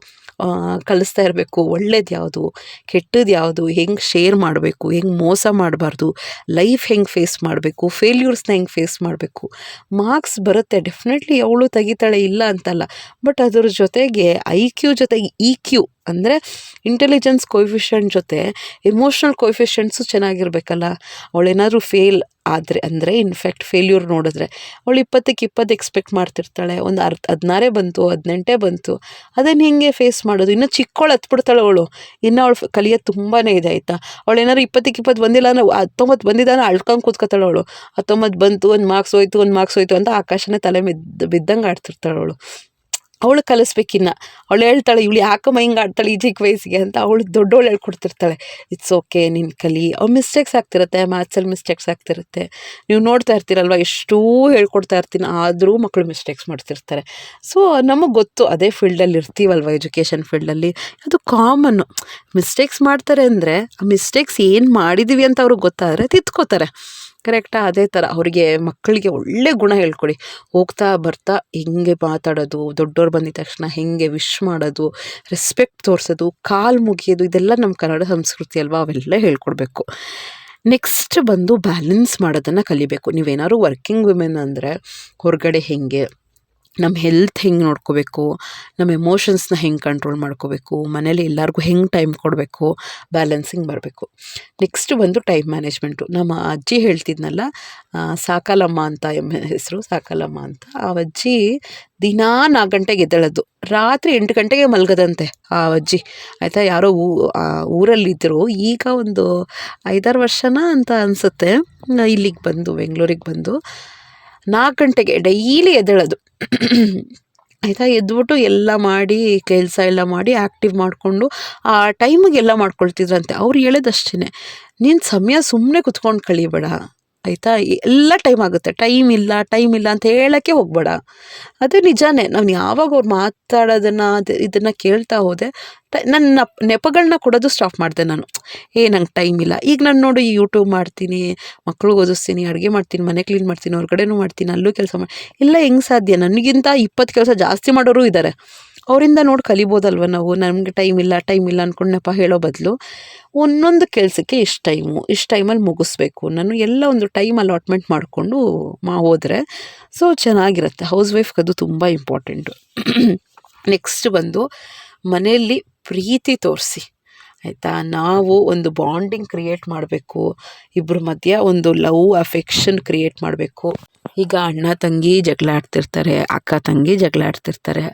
ಕಲಿಸ್ತಾ ಇರಬೇಕು. ಒಳ್ಳೇದು ಯಾವುದು? ಕೆಟ್ಟದ್ದು ಯಾವುದು? ಹೆಂಗೆ ಶೇರ್ ಮಾಡಬೇಕು? ಹೆಂಗೆ ಮೋಸ ಮಾಡಬಾರ್ದು? ಲೈಫ್ ಹೆಂಗೆ ಫೇಸ್ ಮಾಡಬೇಕು? ಫೇಲ್ಯೂರ್ಸ್ನ ಹೆಂಗೆ ಫೇಸ್ ಮಾಡಬೇಕು? ಮಾರ್ಕ್ಸ್ ಬರುತ್ತೆ. ಡೆಫಿನೆಟ್ಲಿ ಅವಳು ತೆಗಿತಾಳೆ ಇಲ್ಲ ಅಂತಲ್ಲ. ಬಟ್ ಅದ್ರ ಜೊತೆಗೆ ಐ ಕ್ಯೂ ಜೊತೆಗೆ ಇ ಕ್ಯೂ ಅಂದರೆ ಇಂಟೆಲಿಜೆನ್ಸ್ ಕೊಯಿಫಿಷಿಯಂಟ್ ಜೊತೆ ಎಮೋಷ್ನಲ್ ಕೊಯಿಫಿಷಿಯಂಟ್ಸು ಚೆನ್ನಾಗಿರ್ಬೇಕಲ್ಲ. ಅವಳೇನಾದರೂ ಫೇಲ್ ಆದರೆ, ಅಂದರೆ ಇನ್ಫ್ಯಾಕ್ಟ್ ಫೇಲ್ಯೂರ್ ನೋಡಿದ್ರೆ ಅವಳು ಇಪ್ಪತ್ತಕ್ಕೆ ಇಪ್ಪತ್ತು ಎಕ್ಸ್ಪೆಕ್ಟ್ ಮಾಡ್ತಿರ್ತಾಳೆ. ಒಂದು ಅರ್ಧ, ಹದಿನಾರೇ ಬಂತು, ಹದಿನೆಂಟೇ ಬಂತು. ಅದನ್ನು ಹೆಂಗೆ ಫೇಸ್ ಮಾಡೋದು? ಇನ್ನೂ ಚಿಕ್ಕವಳು ಹತ್ಬಿಡ್ತಾಳೆ ಅವಳು. ಇನ್ನೂ ಅವಳು ಕಲಿಯೋದು ತುಂಬಾ ಇದೆ, ಆಯಿತಾ? ಅವಳು ಏನಾದ್ರು ಇಪ್ಪತ್ತಕ್ಕೆ ಇಪ್ಪತ್ತು ಬಂದಿಲ್ಲ ಅಂದ್ರೆ ಹತ್ತೊಂಬತ್ತು ಬಂದಿದ್ದಾನೆ ಅಳ್ಕೊಂಡು ಕೂತ್ಕೊತಾಳೆ ಅವಳು. ಹತ್ತೊಂಬತ್ತು ಬಂತು, ಒಂದು ಮಾರ್ಕ್ಸ್ ಹೋಯ್ತು, ಒಂದು ಮಾರ್ಕ್ಸ್ ಹೋಯ್ತು ಅಂತ ಆಕಾಶನೇ ತಲೆ ಮಿದ್ದು ಬಿದ್ದಂಗೆ ಆಡ್ತಿರ್ತಾಳೆ ಅವಳು. ಅವಳು ಕಲಿಸ್ಬೇಕಿನ್ನ. ಅವಳು ಹೇಳ್ತಾಳೆ, ಇವಳು ಯಾಕಮ್ಮ ಹಿಂಗೆ ಆಡ್ತಾಳೆ, ಈ ಚಿಕ್ಕ ವಯಸ್ಸಿಗೆ? ಅಂತ ಅವಳು ದೊಡ್ಡವಳು ಹೇಳ್ಕೊಡ್ತಿರ್ತಾಳೆ. ಇಟ್ಸ್ ಓಕೆ ನಿನ್ನ ಕಲಿ. ಅವ್ಳು ಮಿಸ್ಟೇಕ್ಸ್ ಆಗ್ತಿರುತ್ತೆ ಮ್ಯಾಥ್ಸಲ್ಲಿ ಮಿಸ್ಟೇಕ್ಸ್ ಆಗ್ತಿರುತ್ತೆ. ನೀವು ನೋಡ್ತಾ ಇರ್ತೀರಲ್ವ, ಎಷ್ಟೂ ಹೇಳ್ಕೊಡ್ತಾ ಇರ್ತೀನಿ, ಆದರೂ ಮಕ್ಕಳು ಮಿಸ್ಟೇಕ್ಸ್ ಮಾಡ್ತಿರ್ತಾರೆ. ಸೊ ನಮಗೆ ಗೊತ್ತು, ಅದೇ ಫೀಲ್ಡಲ್ಲಿ ಇರ್ತೀವಲ್ವ ಎಜುಕೇಷನ್ ಫೀಲ್ಡಲ್ಲಿ ಅದು ಕಾಮನ್ನು ಮಿಸ್ಟೇಕ್ಸ್ ಮಾಡ್ತಾರೆ ಅಂದರೆ, ಆ ಮಿಸ್ಟೇಕ್ಸ್ ಏನು ಮಾಡಿದ್ದೀವಿ ಅಂತ ಅವ್ರಿಗೆ ಗೊತ್ತಾದರೆ ತಿದ್ಕೋತಾರೆ ಕರೆಕ್ಟಾ ಅದೇ ಥರ ಅವರಿಗೆ ಮಕ್ಕಳಿಗೆ ಒಳ್ಳೆ ಗುಣ ಹೇಳ್ಕೊಡಿ. ಹೋಗ್ತಾ ಬರ್ತಾ ಹೆಂಗೆ ಮಾತಾಡೋದು, ದೊಡ್ಡವ್ರು ಬಂದಿದ ತಕ್ಷಣ ಹೆಂಗೆ ವಿಶ್ ಮಾಡೋದು ರೆಸ್ಪೆಕ್ಟ್ ತೋರಿಸೋದು, ಕಾಲು ಮುಗಿಯೋದು, ಇದೆಲ್ಲ ನಮ್ಮ ಕನ್ನಡ ಸಂಸ್ಕೃತಿ ಅಲ್ವಾ? ಅವೆಲ್ಲ ಹೇಳ್ಕೊಡ್ಬೇಕು. ನೆಕ್ಸ್ಟ್ ಬಂದು ಬ್ಯಾಲೆನ್ಸ್ ಮಾಡೋದನ್ನು ಕಲಿಬೇಕು. ನೀವೇನಾದ್ರು ವರ್ಕಿಂಗ್ ವಿಮೆನ್ ಅಂದರೆ, ಹೊರಗಡೆ ಹೇಗೆ ನಮ್ಮ ಹೆಲ್ತ್ ಹೆಂಗೆ ನೋಡ್ಕೋಬೇಕು ನಮ್ಮ ಎಮೋಷನ್ಸ್ನ ಹೆಂಗೆ ಕಂಟ್ರೋಲ್ ಮಾಡ್ಕೋಬೇಕು, ಮನೇಲಿ ಎಲ್ಲರಿಗೂ ಹೆಂಗೆ ಟೈಮ್ ಕೊಡಬೇಕು ಬ್ಯಾಲೆನ್ಸಿಂಗ್ ಬರಬೇಕು ನೆಕ್ಸ್ಟ್ ಬಂದು ಟೈಮ್ ಮ್ಯಾನೇಜ್ಮೆಂಟು ನಮ್ಮ ಅಜ್ಜಿ ಹೇಳ್ತಿದ್ನಲ್ಲ ಸಾಕಲಮ್ಮ ಅಂತ ಎಮ್ಮ ಹೆಸರು ಸಾಕಲಮ್ಮ ಅಂತ. ಆ ಅಜ್ಜಿ ದಿನಾ ನಾಲ್ಕು ಗಂಟೆಗೆ ಎದ್ದೇಳೋದು. ರಾತ್ರಿ ಎಂಟು ಗಂಟೆಗೆ ಮಲಗದಂತೆ ಆ ಅಜ್ಜಿ. ಆಯಿತಾ? ಯಾರೋ ಊರಲ್ಲಿದ್ದರು ಈಗ ಒಂದು ಐದಾರು ವರ್ಷನ ಅಂತ ಅನಿಸುತ್ತೆ. ಇಲ್ಲಿಗೆ ಬಂದು, ಬೆಂಗಳೂರಿಗೆ ಬಂದು ನಾಲ್ಕು ಗಂಟೆಗೆ ಡೈಲಿ ಎದ್ದೇಳೋದು. ಆಯಿತಾ? ಎದ್ಬಿಟ್ಟು ಎಲ್ಲ ಮಾಡಿ, ಕೆಲಸ ಎಲ್ಲ ಮಾಡಿ ಆ್ಯಕ್ಟಿವ್ ಮಾಡಿಕೊಂಡು, ಆ ಟೈಮಿಗೆಲ್ಲ ಮಾಡ್ಕೊಳ್ತಿದ್ರಂತೆ. ಅವ್ರು ಹೇಳೋದು ಅಷ್ಟೇ ನೀನು ಸಮಯ ಸುಮ್ಮನೆ ಕುತ್ಕೊಂಡು ಕಳಿಬೇಡ. ಆಯಿತಾ? ಎಲ್ಲ ಟೈಮ್ ಆಗುತ್ತೆ. ಟೈಮ್ ಇಲ್ಲ ಟೈಮ್ ಇಲ್ಲ ಅಂತ ಹೇಳೋಕ್ಕೆ ಹೋಗಬೇಡ. ಅದು ನಿಜಾನೇ. ನಾನು ಯಾವಾಗ ಅವ್ರು ಮಾತಾಡೋದನ್ನು, ಅದು ಇದನ್ನು ಕೇಳ್ತಾ ಹೋದೆ ನನ್ನ ನೆಪಗಳನ್ನ ಕೊಡೋದು ಸ್ಟಾಪ್ ಮಾಡಿದೆ ನಾನು. ಏ, ನಂಗೆ ಟೈಮ್ ಇಲ್ಲ. ಈಗ ನಾನು ನೋಡು ಯೂಟ್ಯೂಬ್ ಮಾಡ್ತೀನಿ, ಮಕ್ಳಿಗೆ ಓದಿಸ್ತೀನಿ, ಅಡುಗೆ ಮಾಡ್ತೀನಿ, ಮನೆ ಕ್ಲೀನ್ ಮಾಡ್ತೀನಿ, ಹೊರಗಡೆನೂ ಮಾಡ್ತೀನಿ, ಅಲ್ಲೂ ಕೆಲಸ ಮಾಡಿ, ಇಲ್ಲ ಹೆಂಗೆ ಸಾಧ್ಯ? ನನಗಿಂತ ಇಪ್ಪತ್ತು ಕೆಲಸ ಜಾಸ್ತಿ ಮಾಡೋರು ಇದ್ದಾರೆ ಅವರಿಂದ ನೋಡಿ ಕಲಿಬೋದಲ್ವ ನಾವು? ನಮಗೆ ಟೈಮ್ ಇಲ್ಲ ಟೈಮ್ ಇಲ್ಲ ಅಂದ್ಕೊಂಡಪ್ಪ ಹೇಳೋ ಬದಲು. ಒಂದೊಂದು ಕೆಲಸಕ್ಕೆ ಇಷ್ಟು ಟೈಮು ಇಷ್ಟು ಟೈಮಲ್ಲಿ ಮುಗಿಸ್ಬೇಕು. ನಾನು ಎಲ್ಲ ಒಂದು ಟೈಮ್ ಅಲಾಟ್ಮೆಂಟ್ ಮಾಡಿಕೊಂಡು ಮಾ ಹೋದರೆ ಸೊ ಚೆನ್ನಾಗಿರುತ್ತೆ. ಹೌಸ್ ವೈಫ್ಗೆ ಅದು ತುಂಬ ಇಂಪಾರ್ಟೆಂಟು ನೆಕ್ಸ್ಟ್ ಬಂದು ಮನೆಯಲ್ಲಿ ಪ್ರೀತಿ ತೋರಿಸಿ. ಆಯಿತಾ? ನಾವು ಒಂದು ಬಾಂಡಿಂಗ್ ಕ್ರಿಯೇಟ್ ಮಾಡಬೇಕು. ಇಬ್ಬರ ಮಧ್ಯ ಒಂದು ಲವ್ ಅಫೆಕ್ಷನ್ ಕ್ರಿಯೇಟ್ ಮಾಡಬೇಕು. ಈಗ ಅಣ್ಣ ತಂಗಿ ಜಗಳ ಆಡ್ತಿರ್ತಾರೆ ಅಕ್ಕ ತಂಗಿ ಜಗಳ ಆಡ್ತಿರ್ತಾರೆ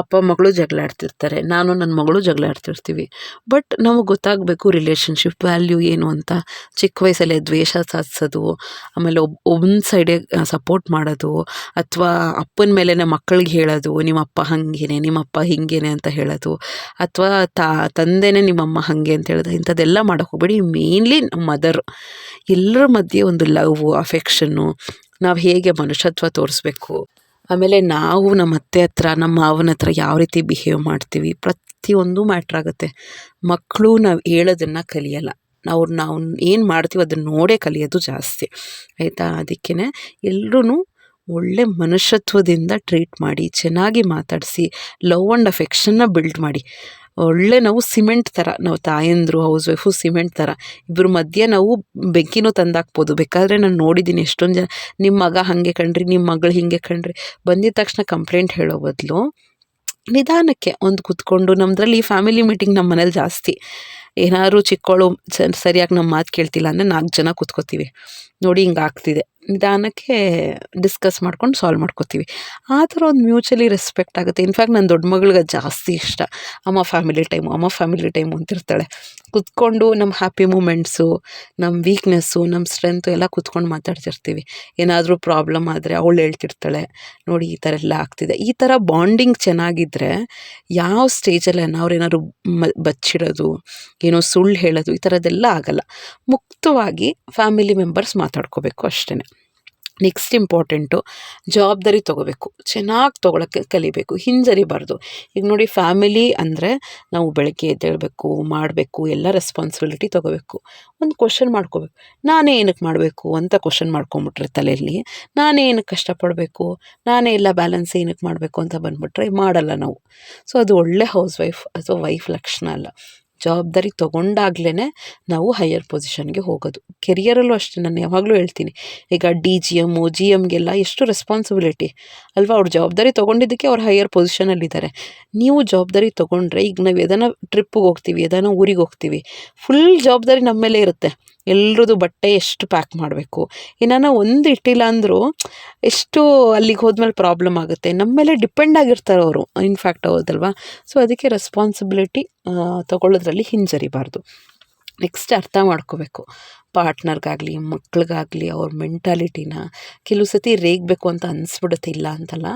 ಅಪ್ಪ ಮಗಳು ಜಗಳ ಆಡ್ತಿರ್ತಾರೆ ನಾನು ನನ್ನ ಮಗಳು ಜಗಳ ಆಡ್ತಿರ್ತೀವಿ ಬಟ್ ನಮಗೆ ಗೊತ್ತಾಗಬೇಕು ರಿಲೇಷನ್ಶಿಪ್ ವ್ಯಾಲ್ಯೂ ಏನು ಅಂತ. ಚಿಕ್ಕ ವಯಸ್ಸಲ್ಲೇ ದ್ವೇಷ ಸಾಧಿಸೋದು, ಆಮೇಲೆ ಒಬ್ಬ ಒಂದು ಸೈಡೇ ಸಪೋರ್ಟ್ ಮಾಡೋದು, ಅಥವಾ ಅಪ್ಪನ ಮೇಲೇ ಮಕ್ಕಳಿಗೆ ಹೇಳೋದು, ನಿಮ್ಮಪ್ಪ ಹಾಗೇನೆ, ನಿಮ್ಮಪ್ಪ ಹೀಗೇನೆ ಅಂತ ಹೇಳೋದು, ಅಥವಾ ತಾ, ತಂದೆನೇ ನಿಮ್ಮಮ್ಮ ಹಾಗೆ ಅಂತ ಹೇಳೋದು, ಇಂಥದ್ದೆಲ್ಲ ಮಾಡೋಕ್ಕೆ ಹೋಗ್ಬೇಡಿ. ಮೇನ್ಲಿ ನಮ್ಮ ಮದರ್. ಎಲ್ಲರ ಮಧ್ಯೆ ಒಂದು ಲವ್, ಅಫೆಕ್ಷನ್ನು ನಾವು ಹೇಗೆ ಮನುಷ್ಯತ್ವ ತೋರಿಸ್ಬೇಕು? ಆಮೇಲೆ ನಾವು ನಮ್ಮ ಅತ್ತೆ ಹತ್ರ, ನಮ್ಮ ಮಾವನ ಹತ್ರ ಯಾವ ರೀತಿ ಬಿಹೇವ್ ಮಾಡ್ತೀವಿ? ಪ್ರತಿಯೊಂದು ಮ್ಯಾಟ್ರ್ ಆಗುತ್ತೆ. ಮಕ್ಕಳು ನಾವು ಹೇಳೋದನ್ನು ಕಲಿಯಲ್ಲ. ನಾವು ನಾವು ಏನು ಮಾಡ್ತೀವಿ ಅದನ್ನು ನೋಡೇ ಕಲಿಯೋದು ಜಾಸ್ತಿ. ಆಯಿತಾ? ಅದಕ್ಕೇ ಎಲ್ಲರೂ ಒಳ್ಳೆ ಮನುಷ್ಯತ್ವದಿಂದ ಟ್ರೀಟ್ ಮಾಡಿ, ಚೆನ್ನಾಗಿ ಮಾತಾಡಿಸಿ ಲವ್ ಆ್ಯಂಡ್ ಅಫೆಕ್ಷನ್ನ ಬಿಲ್ಡ್ ಮಾಡಿ. ಒಳ್ಳೆ ನಾವು ಸಿಮೆಂಟ್ ಥರ, ನಾವು ತಾಯಂದಿರು ಹೌಸ್ ವೈಫು ಸಿಮೆಂಟ್ ಥರ. ಇಬ್ಬರು ಮಧ್ಯೆ ನಾವು ಬೆಂಕಿನೂ ತಂದಾಕ್ಬೋದು. ಬೇಕಾದರೆ ನಾನು ನೋಡಿದ್ದೀನಿ ಎಷ್ಟೊಂದು ಜನ ನಿಮ್ಮ ಮಗ ಹಾಗೆ ಕಣ್ರಿ ನಿಮ್ಮ ಮಗಳು ಹೀಗೆ ಕಣ್ರಿ ಬಂದಿದ ತಕ್ಷಣ ಕಂಪ್ಲೇಂಟ್ ಹೇಳೋ ಬದಲು, ನಿಧಾನಕ್ಕೆ ಒಂದು ಕೂತ್ಕೊಂಡು ನಮ್ಮದ್ರಲ್ಲಿ ಫ್ಯಾಮಿಲಿ ಮೀಟಿಂಗ್ ನಮ್ಮ ಮನೇಲಿ ಜಾಸ್ತಿ. ಏನಾದ್ರು ಚಿಕ್ಕವಳು ಸರಿಯಾಗಿ ನಮ್ಮ ಮಾತು ಕೇಳ್ತಿಲ್ಲ ಅಂದರೆ ನಾಲ್ಕು ಜನ ಕೂತ್ಕೋತೀವಿ. ನೋಡಿ ಹಿಂಗೆ ಆಗ್ತಿದೆ. ನಿಧಾನಕ್ಕೆ ಡಿಸ್ಕಸ್ ಮಾಡ್ಕೊಂಡು ಸಾಲ್ವ್ ಮಾಡ್ಕೋತೀವಿ. ಆ ಥರ ಒಂದು ಮ್ಯೂಚುವಲಿ ರೆಸ್ಪೆಕ್ಟ್ ಆಗುತ್ತೆ. ಇನ್ಫ್ಯಾಕ್ಟ್ ನನ್ನ ದೊಡ್ಡ ಮಗಳಿಗೆ ಜಾಸ್ತಿ ಇಷ್ಟ. ಅಮ್ಮ ಫ್ಯಾಮಿಲಿ ಟೈಮು ಅಮ್ಮ ಫ್ಯಾಮಿಲಿ ಟೈಮು ಅಂತಿರ್ತಾಳೆ. ಕುತ್ಕೊಂಡು ನಮ್ಮ ಹ್ಯಾಪಿ ಮೂಮೆಂಟ್ಸು ನಮ್ಮ ವೀಕ್ನೆಸ್ಸು ನಮ್ಮ ಸ್ಟ್ರೆಂತು ಎಲ್ಲ ಕುತ್ಕೊಂಡು ಮಾತಾಡ್ತಿರ್ತೀವಿ. ಏನಾದರೂ ಪ್ರಾಬ್ಲಮ್ ಆದರೆ ಅವಳು ಹೇಳ್ತಿರ್ತಾಳೆ, ನೋಡಿ, ಈ ಥರ ಎಲ್ಲ ಆಗ್ತಿದೆ. ಈ ಥರ ಬಾಂಡಿಂಗ್ ಚೆನ್ನಾಗಿದ್ದರೆ ಯಾವ ಸ್ಟೇಜಲ್ಲಿ ಅವ್ರೇನಾದ್ರು ಮ, ಬಚ್ಚಿಡೋದು, ಏನೋ ಸುಳ್ಳು ಹೇಳೋದು, ಈ ಥರದ್ದೆಲ್ಲ ಆಗಲ್ಲ. ಮುಕ್ತವಾಗಿ ಫ್ಯಾಮಿಲಿ ಮೆಂಬರ್ಸ್ ಮಾತಾಡ್ಕೋಬೇಕು ಅಷ್ಟೇ ನೆಕ್ಸ್ಟ್ ಇಂಪಾರ್ಟೆಂಟು ಜವಾಬ್ದಾರಿ ತೊಗೋಬೇಕು. ಚೆನ್ನಾಗಿ ತೊಗೊಳಕ್ಕೆ ಕಲಿಬೇಕು. ಹಿಂಜರಿಬಾರ್ದು ಈಗ ನೋಡಿ ಫ್ಯಾಮಿಲಿ ಅಂದರೆ ನಾವು ಬೆಳಗ್ಗೆ ಎದ್ದೇಳಬೇಕು, ಮಾಡಬೇಕು, ಎಲ್ಲ ರೆಸ್ಪಾನ್ಸಿಬಿಲಿಟಿ ತೊಗೋಬೇಕು. ಒಂದು ಕ್ವಶನ್ ಮಾಡ್ಕೋಬೇಕು. ನಾನೇ ಏನಕ್ಕೆ ಮಾಡಬೇಕು ಅಂತ ಕ್ವಶನ್ ಮಾಡ್ಕೊಂಬಿಟ್ರೆ ತಲೆಯಲ್ಲಿ. ನಾನೇ ಏನಕ್ಕೆ ಕಷ್ಟಪಡಬೇಕು? ನಾನೇ ಎಲ್ಲ ಬ್ಯಾಲೆನ್ಸ್ ಏನಕ್ಕೆ ಮಾಡಬೇಕು ಅಂತ ಬಂದುಬಿಟ್ರೆ ಮಾಡಲ್ಲ ನಾವು. ಸೊ ಅದು ಒಳ್ಳೆ ಹೌಸ್ ವೈಫ್ ಅಥವಾ ವೈಫ್ ಲಕ್ಷಣ ಅಲ್ಲ. ಜವಾಬ್ದಾರಿ ತೊಗೊಂಡಾಗ್ಲೇ ನಾವು ಹೈಯರ್ ಪೊಸಿಷನ್ಗೆ ಹೋಗೋದು. ಕೆರಿಯರಲ್ಲೂ ಅಷ್ಟೇ, ನಾನು ಯಾವಾಗಲೂ ಹೇಳ್ತೀನಿ. ಈಗ ಡಿ ಜಿ ಎಮ್ಮು ಜಿ ಎಮ್ಗೆಲ್ಲ ಎಷ್ಟು ರೆಸ್ಪಾನ್ಸಿಬಿಲಿಟಿ ಅಲ್ವಾ, ಅವ್ರ ಜವಾಬ್ದಾರಿ ತೊಗೊಂಡಿದ್ದಕ್ಕೆ ಅವ್ರು ಹೈಯರ್ ಪೊಸಿಷನಲ್ಲಿದ್ದಾರೆ ನೀವು ಜವಾಬ್ದಾರಿ ತೊಗೊಂಡ್ರೆ, ಈಗ ನಾವು ಯಾವ್ದಾನ ಟ್ರಿಪ್ಪಿಗೆ ಹೋಗ್ತೀವಿ ಯಾವ್ದಾನ ಊರಿಗೆ ಹೋಗ್ತೀವಿ ಫುಲ್ ಜವಾಬ್ದಾರಿ ನಮ್ಮ ಮೇಲೆ ಇರುತ್ತೆ. ಎಲ್ರದ್ದು ಬಟ್ಟೆ ಎಷ್ಟು ಪ್ಯಾಕ್ ಮಾಡಬೇಕು? ಏನಾನ ಒಂದು ಇಟ್ಟಿಲ್ಲ ಅಂದರೂ ಎಷ್ಟು ಅಲ್ಲಿಗೆ ಹೋದ್ಮೇಲೆ ಪ್ರಾಬ್ಲಮ್ ಆಗುತ್ತೆ. ನಮ್ಮ ಮೇಲೆ ಡಿಪೆಂಡ್ ಆಗಿರ್ತಾರೆ ಅವರು. ಇನ್ಫ್ಯಾಕ್ಟ್ ಹೌದಲ್ವಾ? ಸೊ ಅದಕ್ಕೆ ರೆಸ್ಪಾನ್ಸಿಬಿಲಿಟಿ ತಗೊಳ್ಳೋದ್ರಲ್ಲಿ ಹಿಂಜರಿಬಾರ್ದು. ನೆಕ್ಸ್ಟ್ ಅರ್ಥ ಮಾಡ್ಕೋಬೇಕು. ಪಾರ್ಟ್ನರ್ಗಾಗಲಿ, ಮಕ್ಳಿಗಾಗಲಿ, ಅವ್ರ ಮೆಂಟಾಲಿಟಿನ ಕೆಲವು ಸತಿ ರೇಗಬೇಕು ಅಂತ ಅನಿಸ್ಬಿಡುತ್ತೆ, ಇಲ್ಲ ಅಂತಲ್ಲ.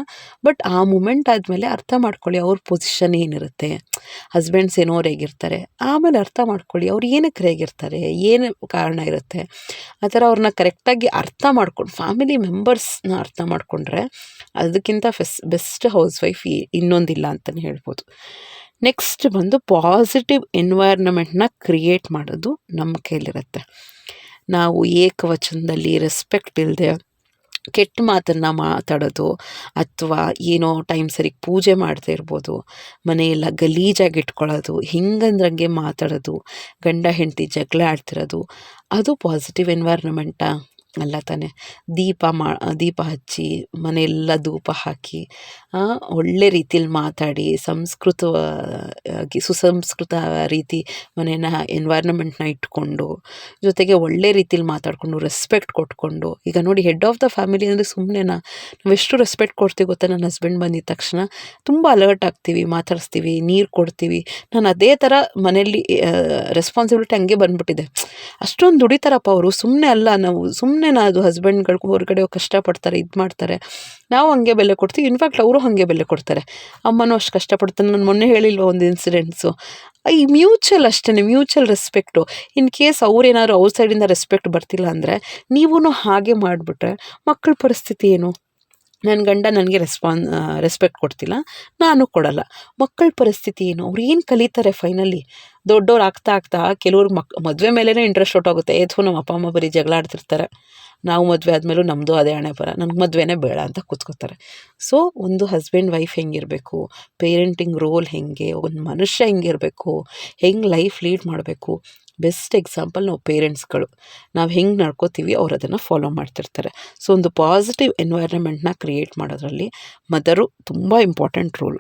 ಬಟ್ ಆ ಮೂಮೆಂಟ್ ಆದಮೇಲೆ ಅರ್ಥ ಮಾಡ್ಕೊಳ್ಳಿ ಅವ್ರ ಪೊಸಿಷನ್ ಏನಿರುತ್ತೆ. ಹಸ್ಬೆಂಡ್ಸ್ ಏನೋ ರೇಗಿರ್ತಾರೆ. ಆಮೇಲೆ ಅರ್ಥ ಮಾಡ್ಕೊಳ್ಳಿ ಅವ್ರು ಏನಕ್ಕೆ ರೇಗಿರ್ತಾರೆ, ಏನು ಕಾರಣ ಇರುತ್ತೆ. ಆ ಥರ ಅವ್ರನ್ನ ಕರೆಕ್ಟಾಗಿ ಅರ್ಥ ಮಾಡ್ಕೊಂಡು, ಫ್ಯಾಮಿಲಿ ಮೆಂಬರ್ಸ್ನ ಅರ್ಥ ಮಾಡಿಕೊಂಡ್ರೆ, ಅದಕ್ಕಿಂತ ಫೆಸ್, ಬೆಸ್ಟ್ ಹೌಸ್ ವೈಫ್ ಇನ್ನೊಂದಿಲ್ಲ ಅಂತಲೇ ಹೇಳ್ಬೋದು. ನೆಕ್ಸ್ಟ್ ಬಂದು ಪಾಸಿಟಿವ್ ಎನ್ವೈರ್ನಮೆಂಟ್ನ ಕ್ರಿಯೇಟ್ ಮಾಡೋದು ನಮ್ಮ ಕೈಲಿರುತ್ತೆ. ನಾವು ಏಕವಚನದಲ್ಲಿ ರೆಸ್ಪೆಕ್ಟ್ ಇಲ್ಲದೆ ಕೆಟ್ಟ ಮಾತನ್ನು ಮಾತಾಡೋದು ಅಥವಾ ಏನೋ ಟೈಮ್ ಸರಿಗೆ ಪೂಜೆ ಮಾಡದೇ ಇರ್ಬೋದು, ಮನೆಯೆಲ್ಲ ಗಲೀಜಾಗಿ ಇಟ್ಕೊಳ್ಳೋದು, ಹಿಂಗಂದ್ರಂಗೆ ಮಾತಾಡೋದು, ಗಂಡ ಹೆಂಡತಿ ಜಗಳ ಆಡ್ತಿರೋದು, ಅದು ಪಾಸಿಟಿವ್ ಎನ್ವೈರ್ನಮೆಂಟಾ ಅಲ್ಲ ತಾನೆ. ದೀಪ ಮಾ, ದೀಪ ಹಚ್ಚಿ, ಮನೆಯೆಲ್ಲ ಧೂಪ ಹಾಕಿ ಒಳ್ಳೆ ರೀತಿಲಿ ಮಾತಾಡಿ, ಸಂಸ್ಕೃತವಾಗಿ, ಸುಸಂಸ್ಕೃತ ರೀತಿ ಮನೇನ ಎನ್ವೈರ್ನಮೆಂಟ್ನ ಇಟ್ಕೊಂಡು, ಜೊತೆಗೆ ಒಳ್ಳೆ ರೀತಿಲಿ ಮಾತಾಡಿಕೊಂಡು ರೆಸ್ಪೆಕ್ಟ್ ಕೊಟ್ಕೊಂಡು, ಈಗ ನೋಡಿ ಹೆಡ್ ಆಫ್ ದ ಫ್ಯಾಮಿಲಿ ಅಂದರೆ ಸುಮ್ಮನೆನಾ ಎಷ್ಟು ರೆಸ್ಪೆಕ್ಟ್ ಕೊಡ್ತೀವಿ ಗೊತ್ತಾ ನನ್ನ ಹಸ್ಬೆಂಡ್ ಬಂದಿದ ತಕ್ಷಣ? ತುಂಬ ಅಲರ್ಟ್ ಆಗ್ತೀವಿ ಮಾತಾಡಿಸ್ತೀವಿ, ನೀರು ಕೊಡ್ತೀವಿ. ನಾನು ಅದೇ ಥರ ಮನೆಯಲ್ಲಿ ರೆಸ್ಪಾನ್ಸಿಬಿಲಿಟಿ ಹಂಗೆ ಬಂದ್ಬಿಟ್ಟಿದೆ. ಅಷ್ಟೊಂದು ದುಡಿತಾರಪ್ಪ ಅವರು ಸುಮ್ಮನೆ ಅಲ್ಲ ನಾವು ಸುಮ್ಮನೆ ಅದು ಹಸ್ಬೆಂಡ್ಗಳು ಹೊರಗಡೆ ಕಷ್ಟಪಡ್ತಾರೆ, ಇದು ಮಾಡ್ತಾರೆ. ನಾವು ಹಂಗೆ ಬೆಲೆ ಕೊಡ್ತೀವಿ. ಇನ್ಫ್ಯಾಕ್ಟ್ ಅವರು ಹಾಗೆ ಬೆಲೆ ಕೊಡ್ತಾರೆ. ಅಮ್ಮನೂ ಅಷ್ಟು ಕಷ್ಟಪಡ್ತಾನೆ. ನಾನು ಮೊನ್ನೆ ಹೇಳಿಲ್ವ ಒಂದು ಇನ್ಸಿಡೆಂಟ್ಸು ಈ ಮ್ಯೂಚುವಲ್ ಅಷ್ಟೇ ಮ್ಯೂಚುವಲ್ ರೆಸ್ಪೆಕ್ಟು ಇನ್ ಕೇಸ್ ಅವ್ರೇನಾದ್ರು ಅವ್ರ ಸೈಡಿಂದ ರೆಸ್ಪೆಕ್ಟ್ ಬರ್ತಿಲ್ಲ ಅಂದರೆ ನೀವೂ ಹಾಗೆ ಮಾಡಿಬಿಟ್ರೆ ಮಕ್ಕಳ ಪರಿಸ್ಥಿತಿ ಏನು? ನನ್ನ ಗಂಡ ನನಗೆ ರೆಸ್ಪಾನ್ ರೆಸ್ಪೆಕ್ಟ್ ಕೊಡ್ತಿಲ್ಲ. ನಾನು ಕೊಡಲ್ಲ. ಮಕ್ಕಳ ಪರಿಸ್ಥಿತಿ ಏನು? ಅವ್ರು ಏನು ಕಲಿತಾರೆ ಫೈನಲಿ ದೊಡ್ಡವ್ರು ಆಗ್ತಾ ಆಗ್ತಾ ಕೆಲವ್ರಿಗೆ ಮಕ್, ಮದುವೆ ಮೇಲೇ ಇಂಟ್ರೆಸ್ಟ್ ಹೊಟ್ಟೋಗುತ್ತೆ ಏಥು ನಮ್ಮ ಅಪ್ಪ ಅಮ್ಮ ಬರೀ ಜಗಳ ಆಡ್ತಿರ್ತಾರೆ. ನಾವು ಮದುವೆ ಆದಮೇಲೂ ನಮ್ಮದು ಅದೇ ಹಣೆ ಬರ. ನನಗೆ ಮದುವೆನೇ ಬೇಡ ಅಂತ ಕೂತ್ಕೋತಾರೆ. ಸೊ ಒಂದು ಹಸ್ಬೆಂಡ್ ವೈಫ್ ಹೆಂಗಿರಬೇಕು? ಪೇರೆಂಟಿಂಗ್ ರೋಲ್ ಹೆಂಗೆ? ಒಂದು ಮನುಷ್ಯ ಹೆಂಗಿರಬೇಕು? ಹೆಂಗೆ ಲೈಫ್ ಲೀಡ್ ಮಾಡಬೇಕು? ಬೆಸ್ಟ್ ಎಕ್ಸಾಂಪಲ್ ನಾವು ಪೇರೆಂಟ್ಸ್ಗಳು ನಾವು ಹೆಂಗೆ ನಡ್ಕೋತೀವಿ ಅವ್ರು ಅದನ್ನು ಫಾಲೋ ಮಾಡ್ತಿರ್ತಾರೆ. ಸೊ ಒಂದು ಪಾಸಿಟಿವ್ ಎನ್ವೈರನ್ಮೆಂಟ್ನ ಕ್ರಿಯೇಟ್ ಮಾಡೋದ್ರಲ್ಲಿ ಮದರು ತುಂಬ ಇಂಪಾರ್ಟೆಂಟ್ ರೋಲ್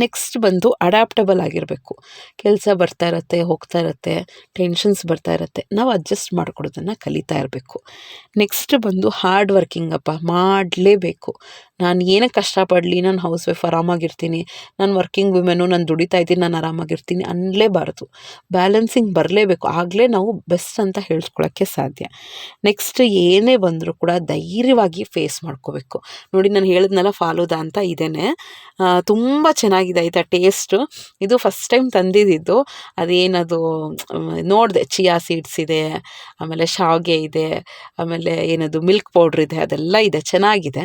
ನೆಕ್ಸ್ಟ್ ಬಂದು ಅಡಾಪ್ಟಬಲ್ ಆಗಿರಬೇಕು. ಕೆಲಸ ಬರ್ತಾ ಇರುತ್ತೆ, ಹೋಗ್ತಾ ಇರುತ್ತೆ ಟೆನ್ಷನ್ಸ್ ಬರ್ತಾ ಇರತ್ತೆ, ನಾವು ಅಡ್ಜಸ್ಟ್ ಮಾಡ್ಕೊಡೋದನ್ನು ಕಲಿತಾ ಇರಬೇಕು. ನೆಕ್ಸ್ಟ್ ಬಂದು ಹಾರ್ಡ್ ವರ್ಕಿಂಗ್ ಅಪ್ಪ, ಮಾಡಲೇಬೇಕು. ನಾನು ಏನಕ್ಕೆ ಕಷ್ಟಪಡಲಿ, ನಾನು ಹೌಸ್ ವೈಫ್ ಆರಾಮಾಗಿರ್ತೀನಿ, ನಾನು ವರ್ಕಿಂಗ್ ವುಮೆನು ನಾನು ದುಡಿತಾ ಇದ್ದೀನಿ, ನಾನು ಆರಾಮಾಗಿರ್ತೀನಿ ಅನ್ನಲೇಬಾರ್ದು ಬ್ಯಾಲೆನ್ಸಿಂಗ್ ಬರಲೇಬೇಕು. ಆಗಲೇ ನಾವು ಬೆಸ್ಟ್ ಅಂತ ಹೇಳ್ಕೊಳ್ಳೋಕ್ಕೆ ಸಾಧ್ಯ. ನೆಕ್ಸ್ಟ್ ಏನೇ ಬಂದರೂ ಕೂಡ ಧೈರ್ಯವಾಗಿ ಫೇಸ್ ಮಾಡ್ಕೋಬೇಕು. ನೋಡಿ ನಾನು ಹೇಳಿದ್ನೆಲ್ಲ ಫಾಲೋದ ಅಂತ ಇದೇನೆ. ತುಂಬ ಚೆನ್ನಾಗಿದೆ ಆಯಿತಾ ಟೇಸ್ಟು ಇದು ಫಸ್ಟ್ ಟೈಮ್ ತಂದಿದ್ದು ಅದೇನದು, ನೋಡಿದೆ ಚಿಯಾ ಸೀಡ್ಸ್ ಇದೆ, ಆಮೇಲೆ ಶಾವಿಗೆ ಇದೆ, ಆಮೇಲೆ ಏನದು ಮಿಲ್ಕ್ ಪೌಡ್ರ್ ಇದೆ, ಅದೆಲ್ಲ ಇದೆ, ಚೆನ್ನಾಗಿದೆ.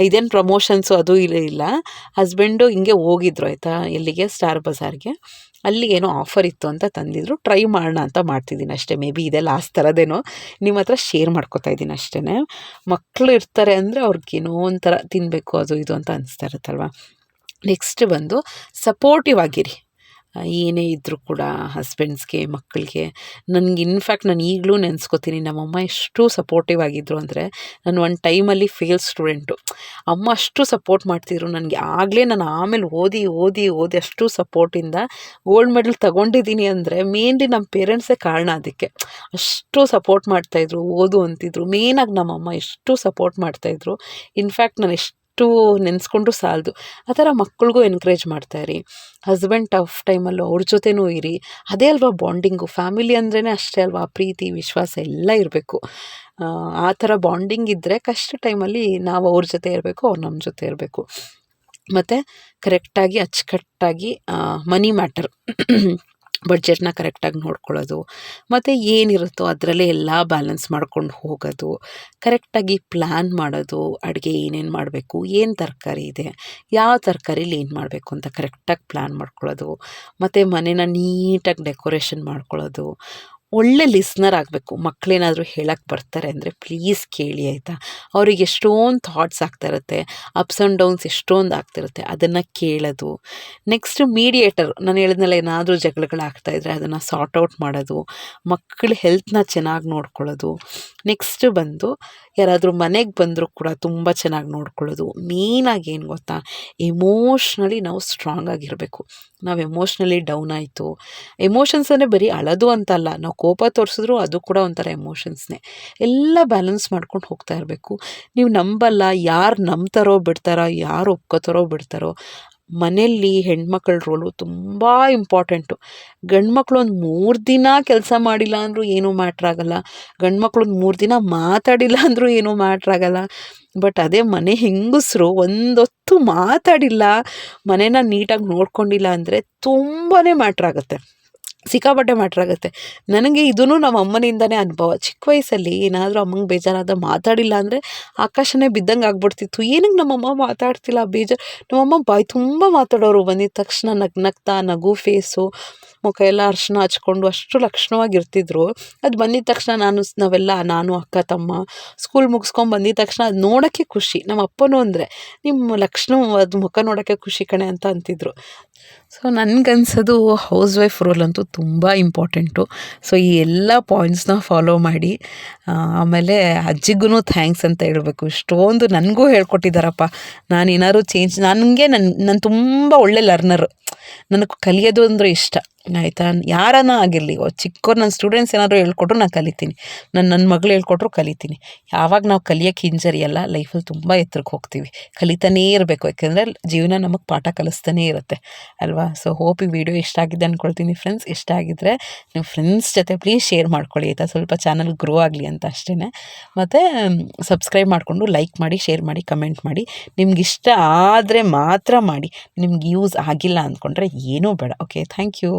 ಇದೇನು ಪ್ರಮೋಷನ್ಸು ಅದು ಇಲ್ಲ. ಇಲ್ಲ ಹಸ್ಬೆಂಡು ಹಿಂಗೆ ಹೋಗಿದ್ರು, ಆಯಿತಾ? ಎಲ್ಲಿಗೆ? ಸ್ಟಾರ್ ಬಜಾರ್ಗೆ ಅಲ್ಲಿ ಏನೋ ಆಫರ್ ಇತ್ತು ಅಂತ ತಂದಿದ್ರು. ಟ್ರೈ ಮಾಡೋಣ ಅಂತ ಮಾಡ್ತಿದ್ದೀನಿ ಅಷ್ಟೇ. ಮೇ ಬಿ ಇದೆ ಲಾಸ್ಟ್ ಥರದೇನೋ ನಿಮ್ಮ ಹತ್ರ ಶೇರ್ ಮಾಡ್ಕೊತಾ ಇದ್ದೀನಿ ಅಷ್ಟೇ ಮಕ್ಕಳು ಇರ್ತಾರೆ ಅಂದರೆ ಅವ್ರಿಗೇನೋ ಒಂಥರ ತಿನ್ನಬೇಕು ಅದು ಇದು ಅಂತ ಅನಿಸ್ತಾ ಇರುತ್ತಲ್ವ? ನೆಕ್ಸ್ಟ್ ಬಂದು ಸಪೋರ್ಟಿವ್ ಆಗಿರಿ. ಏನೇ ಇದ್ದರೂ ಕೂಡ ಹಸ್ಬೆಂಡ್ಸ್ಗೆ ಮಕ್ಕಳಿಗೆ. ನನಗೆ ಇನ್ಫ್ಯಾಕ್ಟ್ ನಾನು ಈಗಲೂ ನೆನೆಸ್ಕೋತೀನಿ, ನಮ್ಮಮ್ಮ ಎಷ್ಟು ಸಪೋರ್ಟಿವ್ ಆಗಿದ್ದರು ಅಂದರೆ ನಾನು ಒಂದು ಟೈಮಲ್ಲಿ ಫೇಲ್ ಸ್ಟೂಡೆಂಟು ಅಮ್ಮ ಅಷ್ಟು ಸಪೋರ್ಟ್ ಮಾಡ್ತಿದ್ರು ನನಗೆ. ಆಗಲೇ ನಾನು ಆಮೇಲೆ ಓದಿ ಓದಿ ಓದಿ ಅಷ್ಟು ಸಪೋರ್ಟಿಂದ ಗೋಲ್ಡ್ ಮೆಡಲ್ ತಗೊಂಡಿದ್ದೀನಿ ಅಂದರೆ ಮೇನ್ಲಿ ನಮ್ಮ ಪೇರೆಂಟ್ಸೇ ಕಾರಣ ಅದಕ್ಕೆ. ಅಷ್ಟು ಸಪೋರ್ಟ್ ಮಾಡ್ತಾಯಿದ್ರು ಓದು ಅಂತಿದ್ರು. ಮೇನಾಗಿ ನಮ್ಮಮ್ಮ ಎಷ್ಟು ಸಪೋರ್ಟ್ ಮಾಡ್ತಾಯಿದ್ರು ಇನ್ಫ್ಯಾಕ್ಟ್ ನಾನು ಎಷ್ಟು ನೆನೆಸ್ಕೊಂಡ್ರು ಸಾಲದು. ಆ ಥರ ಮಕ್ಕಳಿಗೂ ಎನ್ಕರೇಜ್ ಮಾಡ್ತಾಯಿರಿ. ಹಸ್ಬೆಂಡ್ ಟಫ್ ಟೈಮಲ್ಲೂ ಅವ್ರ ಜೊತೆನೂ ಇರಿ. ಅದೇ ಅಲ್ವಾ ಬಾಂಡಿಂಗು ಫ್ಯಾಮಿಲಿ ಅಂದ್ರೇ ಅಷ್ಟೇ ಅಲ್ವಾ ಪ್ರೀತಿ, ವಿಶ್ವಾಸ ಎಲ್ಲ ಇರಬೇಕು. ಆ ಥರ ಬಾಂಡಿಂಗ್ ಇದ್ದರೆ ಕಷ್ಟ ಟೈಮಲ್ಲಿ ನಾವು ಅವ್ರ ಜೊತೆ ಇರಬೇಕು, ಅವ್ರು ನಮ್ಮ ಜೊತೆ ಇರಬೇಕು. ಮತ್ತು ಕರೆಕ್ಟಾಗಿ ಅಚ್ಚುಕಟ್ಟಾಗಿ ಮನಿ ಮ್ಯಾಟರ್ ಬಡ್ಜೆಟ್ನ ಕರೆಕ್ಟಾಗಿ ನೋಡ್ಕೊಳ್ಳೋದು, ಮತ್ತು ಏನಿರುತ್ತೋ ಅದರಲ್ಲೇ ಎಲ್ಲ ಬ್ಯಾಲೆನ್ಸ್ ಮಾಡ್ಕೊಂಡು ಹೋಗೋದು ಕರೆಕ್ಟಾಗಿ ಪ್ಲ್ಯಾನ್ ಮಾಡೋದು, ಅಡುಗೆ ಏನೇನು ಮಾಡಬೇಕು, ಏನು ತರಕಾರಿ ಇದೆ, ಯಾವ ತರಕಾರಿಲಿ ಏನು ಮಾಡಬೇಕು ಅಂತ ಕರೆಕ್ಟಾಗಿ ಪ್ಲ್ಯಾನ್ ಮಾಡ್ಕೊಳ್ಳೋದು, ಮತ್ತು ಮನೇನ ನೀಟಾಗಿ ಡೆಕೋರೇಷನ್ ಮಾಡ್ಕೊಳ್ಳೋದು ಒಳ್ಳೆ ಲಿಸ್ನರ್ ಆಗಬೇಕು. ಮಕ್ಕಳೇನಾದರೂ ಹೇಳಕ್ಕೆ ಬರ್ತಾರೆ ಅಂದರೆ ಪ್ಲೀಸ್ ಕೇಳಿ ಆಯಿತಾ? ಅವ್ರಿಗೆ ಎಷ್ಟೊಂದು ಥಾಟ್ಸ್ ಆಗ್ತಾ ಇರುತ್ತೆ ಅಪ್ಸ್ ಆ್ಯಂಡ್ ಡೌನ್ಸ್ ಎಷ್ಟೊಂದು ಆಗ್ತಿರುತ್ತೆ ಅದನ್ನು ಕೇಳೋದು. ನೆಕ್ಸ್ಟ್ ಮೀಡಿಯೇಟರ್ ನಾನು ಹೇಳಿದ್ನಲ್ಲ ಏನಾದರೂ ಜಗಳಗಳಾಗ್ತಾ ಇದ್ದರೆ ಅದನ್ನು ಸಾರ್ಟ್ ಔಟ್ ಮಾಡೋದು. ಮಕ್ಕಳ ಹೆಲ್ತ್ನ ಚೆನ್ನಾಗಿ ನೋಡ್ಕೊಳ್ಳೋದು. ನೆಕ್ಸ್ಟ್ ಬಂದು ಯಾರಾದರೂ ಮನೆಗೆ ಬಂದರೂ ಕೂಡ ತುಂಬ ಚೆನ್ನಾಗಿ ನೋಡ್ಕೊಳ್ಳೋದು. ಮೇನಾಗಿ ಏನು ಗೊತ್ತಾ? ಎಮೋಷ್ನಲಿ ನಾವು ಸ್ಟ್ರಾಂಗ್ ಆಗಿರಬೇಕು. ನಾವು ಎಮೋಷ್ನಲಿ ಡೌನ್ ಆಯಿತು. ಎಮೋಷನ್ಸ್ ಅಂದರೆ ಬರೀ ಅಳೋದು ಅಂತಲ್ಲ. ನಾವು ಕೋಪ ತೋರಿಸಿದ್ರು ಅದು ಕೂಡ ಒಂಥರ ಎಮೋಷನ್ಸ್ನೇ ಎಲ್ಲ ಬ್ಯಾಲೆನ್ಸ್ ಮಾಡ್ಕೊಂಡು ಹೋಗ್ತಾ ಇರಬೇಕು. ನೀವು ನಂಬಲ್ಲ, ಯಾರು ನಂಬ್ತಾರೋ ಬಿಡ್ತಾರೋ, ಯಾರು ಒಪ್ಕೋತಾರೋ ಬಿಡ್ತಾರೋ ಮನೆಯಲ್ಲಿ ಹೆಣ್ಮಕ್ಳ ರೋಲು ತುಂಬ ಇಂಪಾರ್ಟೆಂಟು ಗಂಡು ಮಕ್ಕಳು ಒಂದು ಮೂರು ದಿನ ಕೆಲಸ ಮಾಡಿಲ್ಲ ಅಂದರೂ ಏನೂ ಮ್ಯಾಟ್ರ್ ಆಗಲ್ಲ. ಗಂಡು ಮಕ್ಕಳು ಒಂದು ಮೂರು ದಿನ ಮಾತಾಡಿಲ್ಲ ಅಂದರೂ ಏನೂ ಮ್ಯಾಟ್ರ್ ಆಗಲ್ಲ. ಬಟ್ ಅದೇ ಮನೆ ಹೆಂಗಸರು ಒಂದೊತ್ತು ಮಾತಾಡಿಲ್ಲ, ಮನೇನ ನೀಟಾಗಿ ನೋಡ್ಕೊಂಡಿಲ್ಲ ಅಂದರೆ ತುಂಬಾ ಮ್ಯಾಟ್ರ್ ಆಗುತ್ತೆ. ಸಿಕ್ಕಾಪಟ್ಟೆ ಮ್ಯಾಟ್ರ್ ಆಗುತ್ತೆ. ನನಗೆ ಇದೂ ನಮ್ಮ ಅಮ್ಮನಿಂದನೇ ಅನುಭವ. ಚಿಕ್ಕ ವಯಸ್ಸಲ್ಲಿ ಏನಾದರೂ ಅಮ್ಮಂಗೆ ಬೇಜಾರಾದ ಮಾತಾಡಿಲ್ಲ ಅಂದರೆ ಆಕಾಶನೇ ಬಿದ್ದಂಗೆ ಆಗ್ಬಿಡ್ತಿತ್ತು. ಏನಕ್ಕೆ ನಮ್ಮಮ್ಮ ಮಾತಾಡ್ತಿಲ್ಲ? ಬೇಜಾರು. ನಮ್ಮಮ್ಮ ಬಾಯಿ ತುಂಬ ಮಾತಾಡೋರು ಬಂದಿದ್ದ ತಕ್ಷಣ ನಗ್ ನಗ್ತಾ ನಗು ಫೇಸು ಮುಖ ಎಲ್ಲ ಅರ್ಶಿನ ಹಚ್ಕೊಂಡು ಅಷ್ಟು ಲಕ್ಷಣವಾಗಿರ್ತಿದ್ರು. ಅದು ಬಂದಿದ್ದ ತಕ್ಷಣ ನಾನು ನಾವೆಲ್ಲ, ನಾನು, ಅಕ್ಕ, ತಮ್ಮ ಸ್ಕೂಲ್ ಮುಗಿಸ್ಕೊಂಡು ಬಂದಿದ್ದ ತಕ್ಷಣ ಅದು ನೋಡೋಕ್ಕೆ ಖುಷಿ. ನಮ್ಮ ಅಪ್ಪನೂ ಅಂದರೆ ನಿಮ್ಮ ಲಕ್ಷಣ, ಅದು ಮುಖ ನೋಡೋಕ್ಕೆ ಖುಷಿ ಕಣೆ ಅಂತ ಅಂತಿದ್ರು. ಸೊ ನನಗನ್ಸೋದು ಹೌಸ್ ವೈಫ್ ರೋಲ್ ಅಂತೂ ತುಂಬ ಇಂಪಾರ್ಟೆಂಟು ಸೊ ಈ ಎಲ್ಲ ಪಾಯಿಂಟ್ಸ್ನ ಫಾಲೋ ಮಾಡಿ ಆಮೇಲೆ ಅಜ್ಜಿಗೂ ಥ್ಯಾಂಕ್ಸ್ ಅಂತ ಹೇಳಬೇಕು. ಇಷ್ಟೊಂದು ನನಗೂ ಹೇಳ್ಕೊಟ್ಟಿದ್ದಾರಪ್ಪ ನಾನು ಏನಾದ್ರು ಚೇಂಜ್ ನನಗೆ ನನ್ನ ನಾನು ತುಂಬ ಒಳ್ಳೆ ಲರ್ನರು ನನಗೆ ಕಲಿಯೋದು ಅಂದರೆ ಇಷ್ಟ, ಆಯಿತಾ? ಯಾರನ್ನ ಆಗಿರಲಿ ಚಿಕ್ಕವ್ರು ನನ್ನ ಸ್ಟೂಡೆಂಟ್ಸ್ ಏನಾದರೂ ಹೇಳ್ಕೊಟ್ರು ನಾನು ಕಲಿತೀನಿ. ನನ್ನ ನನ್ನ ಮಗಳು ಹೇಳ್ಕೊಟ್ರು ಕಲಿತೀನಿ. ಯಾವಾಗ ನಾವು ಕಲಿಯೋಕ್ಕೆ ಹಿಂಜರಿಯಲ್ಲ ಲೈಫಲ್ಲಿ ತುಂಬ ಎತ್ತರಕ್ಕೆ ಹೋಗ್ತೀವಿ. ಕಲಿತಾನೇ ಇರಬೇಕು, ಯಾಕೆಂದರೆ ಜೀವನ ನಮಗೆ ಪಾಠ ಕಲಿಸ್ತಾನೇ ಇರುತ್ತೆ, ಅಲ್ವಾ? ಸೊ ಹೋಪ್ ಈ ವಿಡಿಯೋ ಇಷ್ಟ ಆಗಿದೆ ಅಂದ್ಕೊಳ್ತೀನಿ ಫ್ರೆಂಡ್ಸ್ ಇಷ್ಟ ಆಗಿದ್ದರೆ ನಿಮ್ಮ ಫ್ರೆಂಡ್ಸ್ ಜೊತೆ ಪ್ಲೀಸ್ ಶೇರ್ ಮಾಡ್ಕೊಳ್ಳಿ, ಆಯಿತಾ? ಸ್ವಲ್ಪ ಚಾನಲ್ ಗ್ರೋ ಆಗಲಿ ಅಂತ ಅಷ್ಟೇ ಮತ್ತು ಸಬ್ಸ್ಕ್ರೈಬ್ ಮಾಡಿಕೊಂಡು ಲೈಕ್ ಮಾಡಿ ಶೇರ್ ಮಾಡಿ ಕಮೆಂಟ್ ಮಾಡಿ. ನಿಮ್ಗೆ ಇಷ್ಟ ಆದರೆ ಮಾತ್ರ ಮಾಡಿ. ನಿಮ್ಗೆ ಯೂಸ್ ಆಗಿಲ್ಲ ಅಂದ್ಕೊಂಡ್ರೆ ಏನೂ ಬೇಡ ಓಕೆ ಥ್ಯಾಂಕ್ ಯು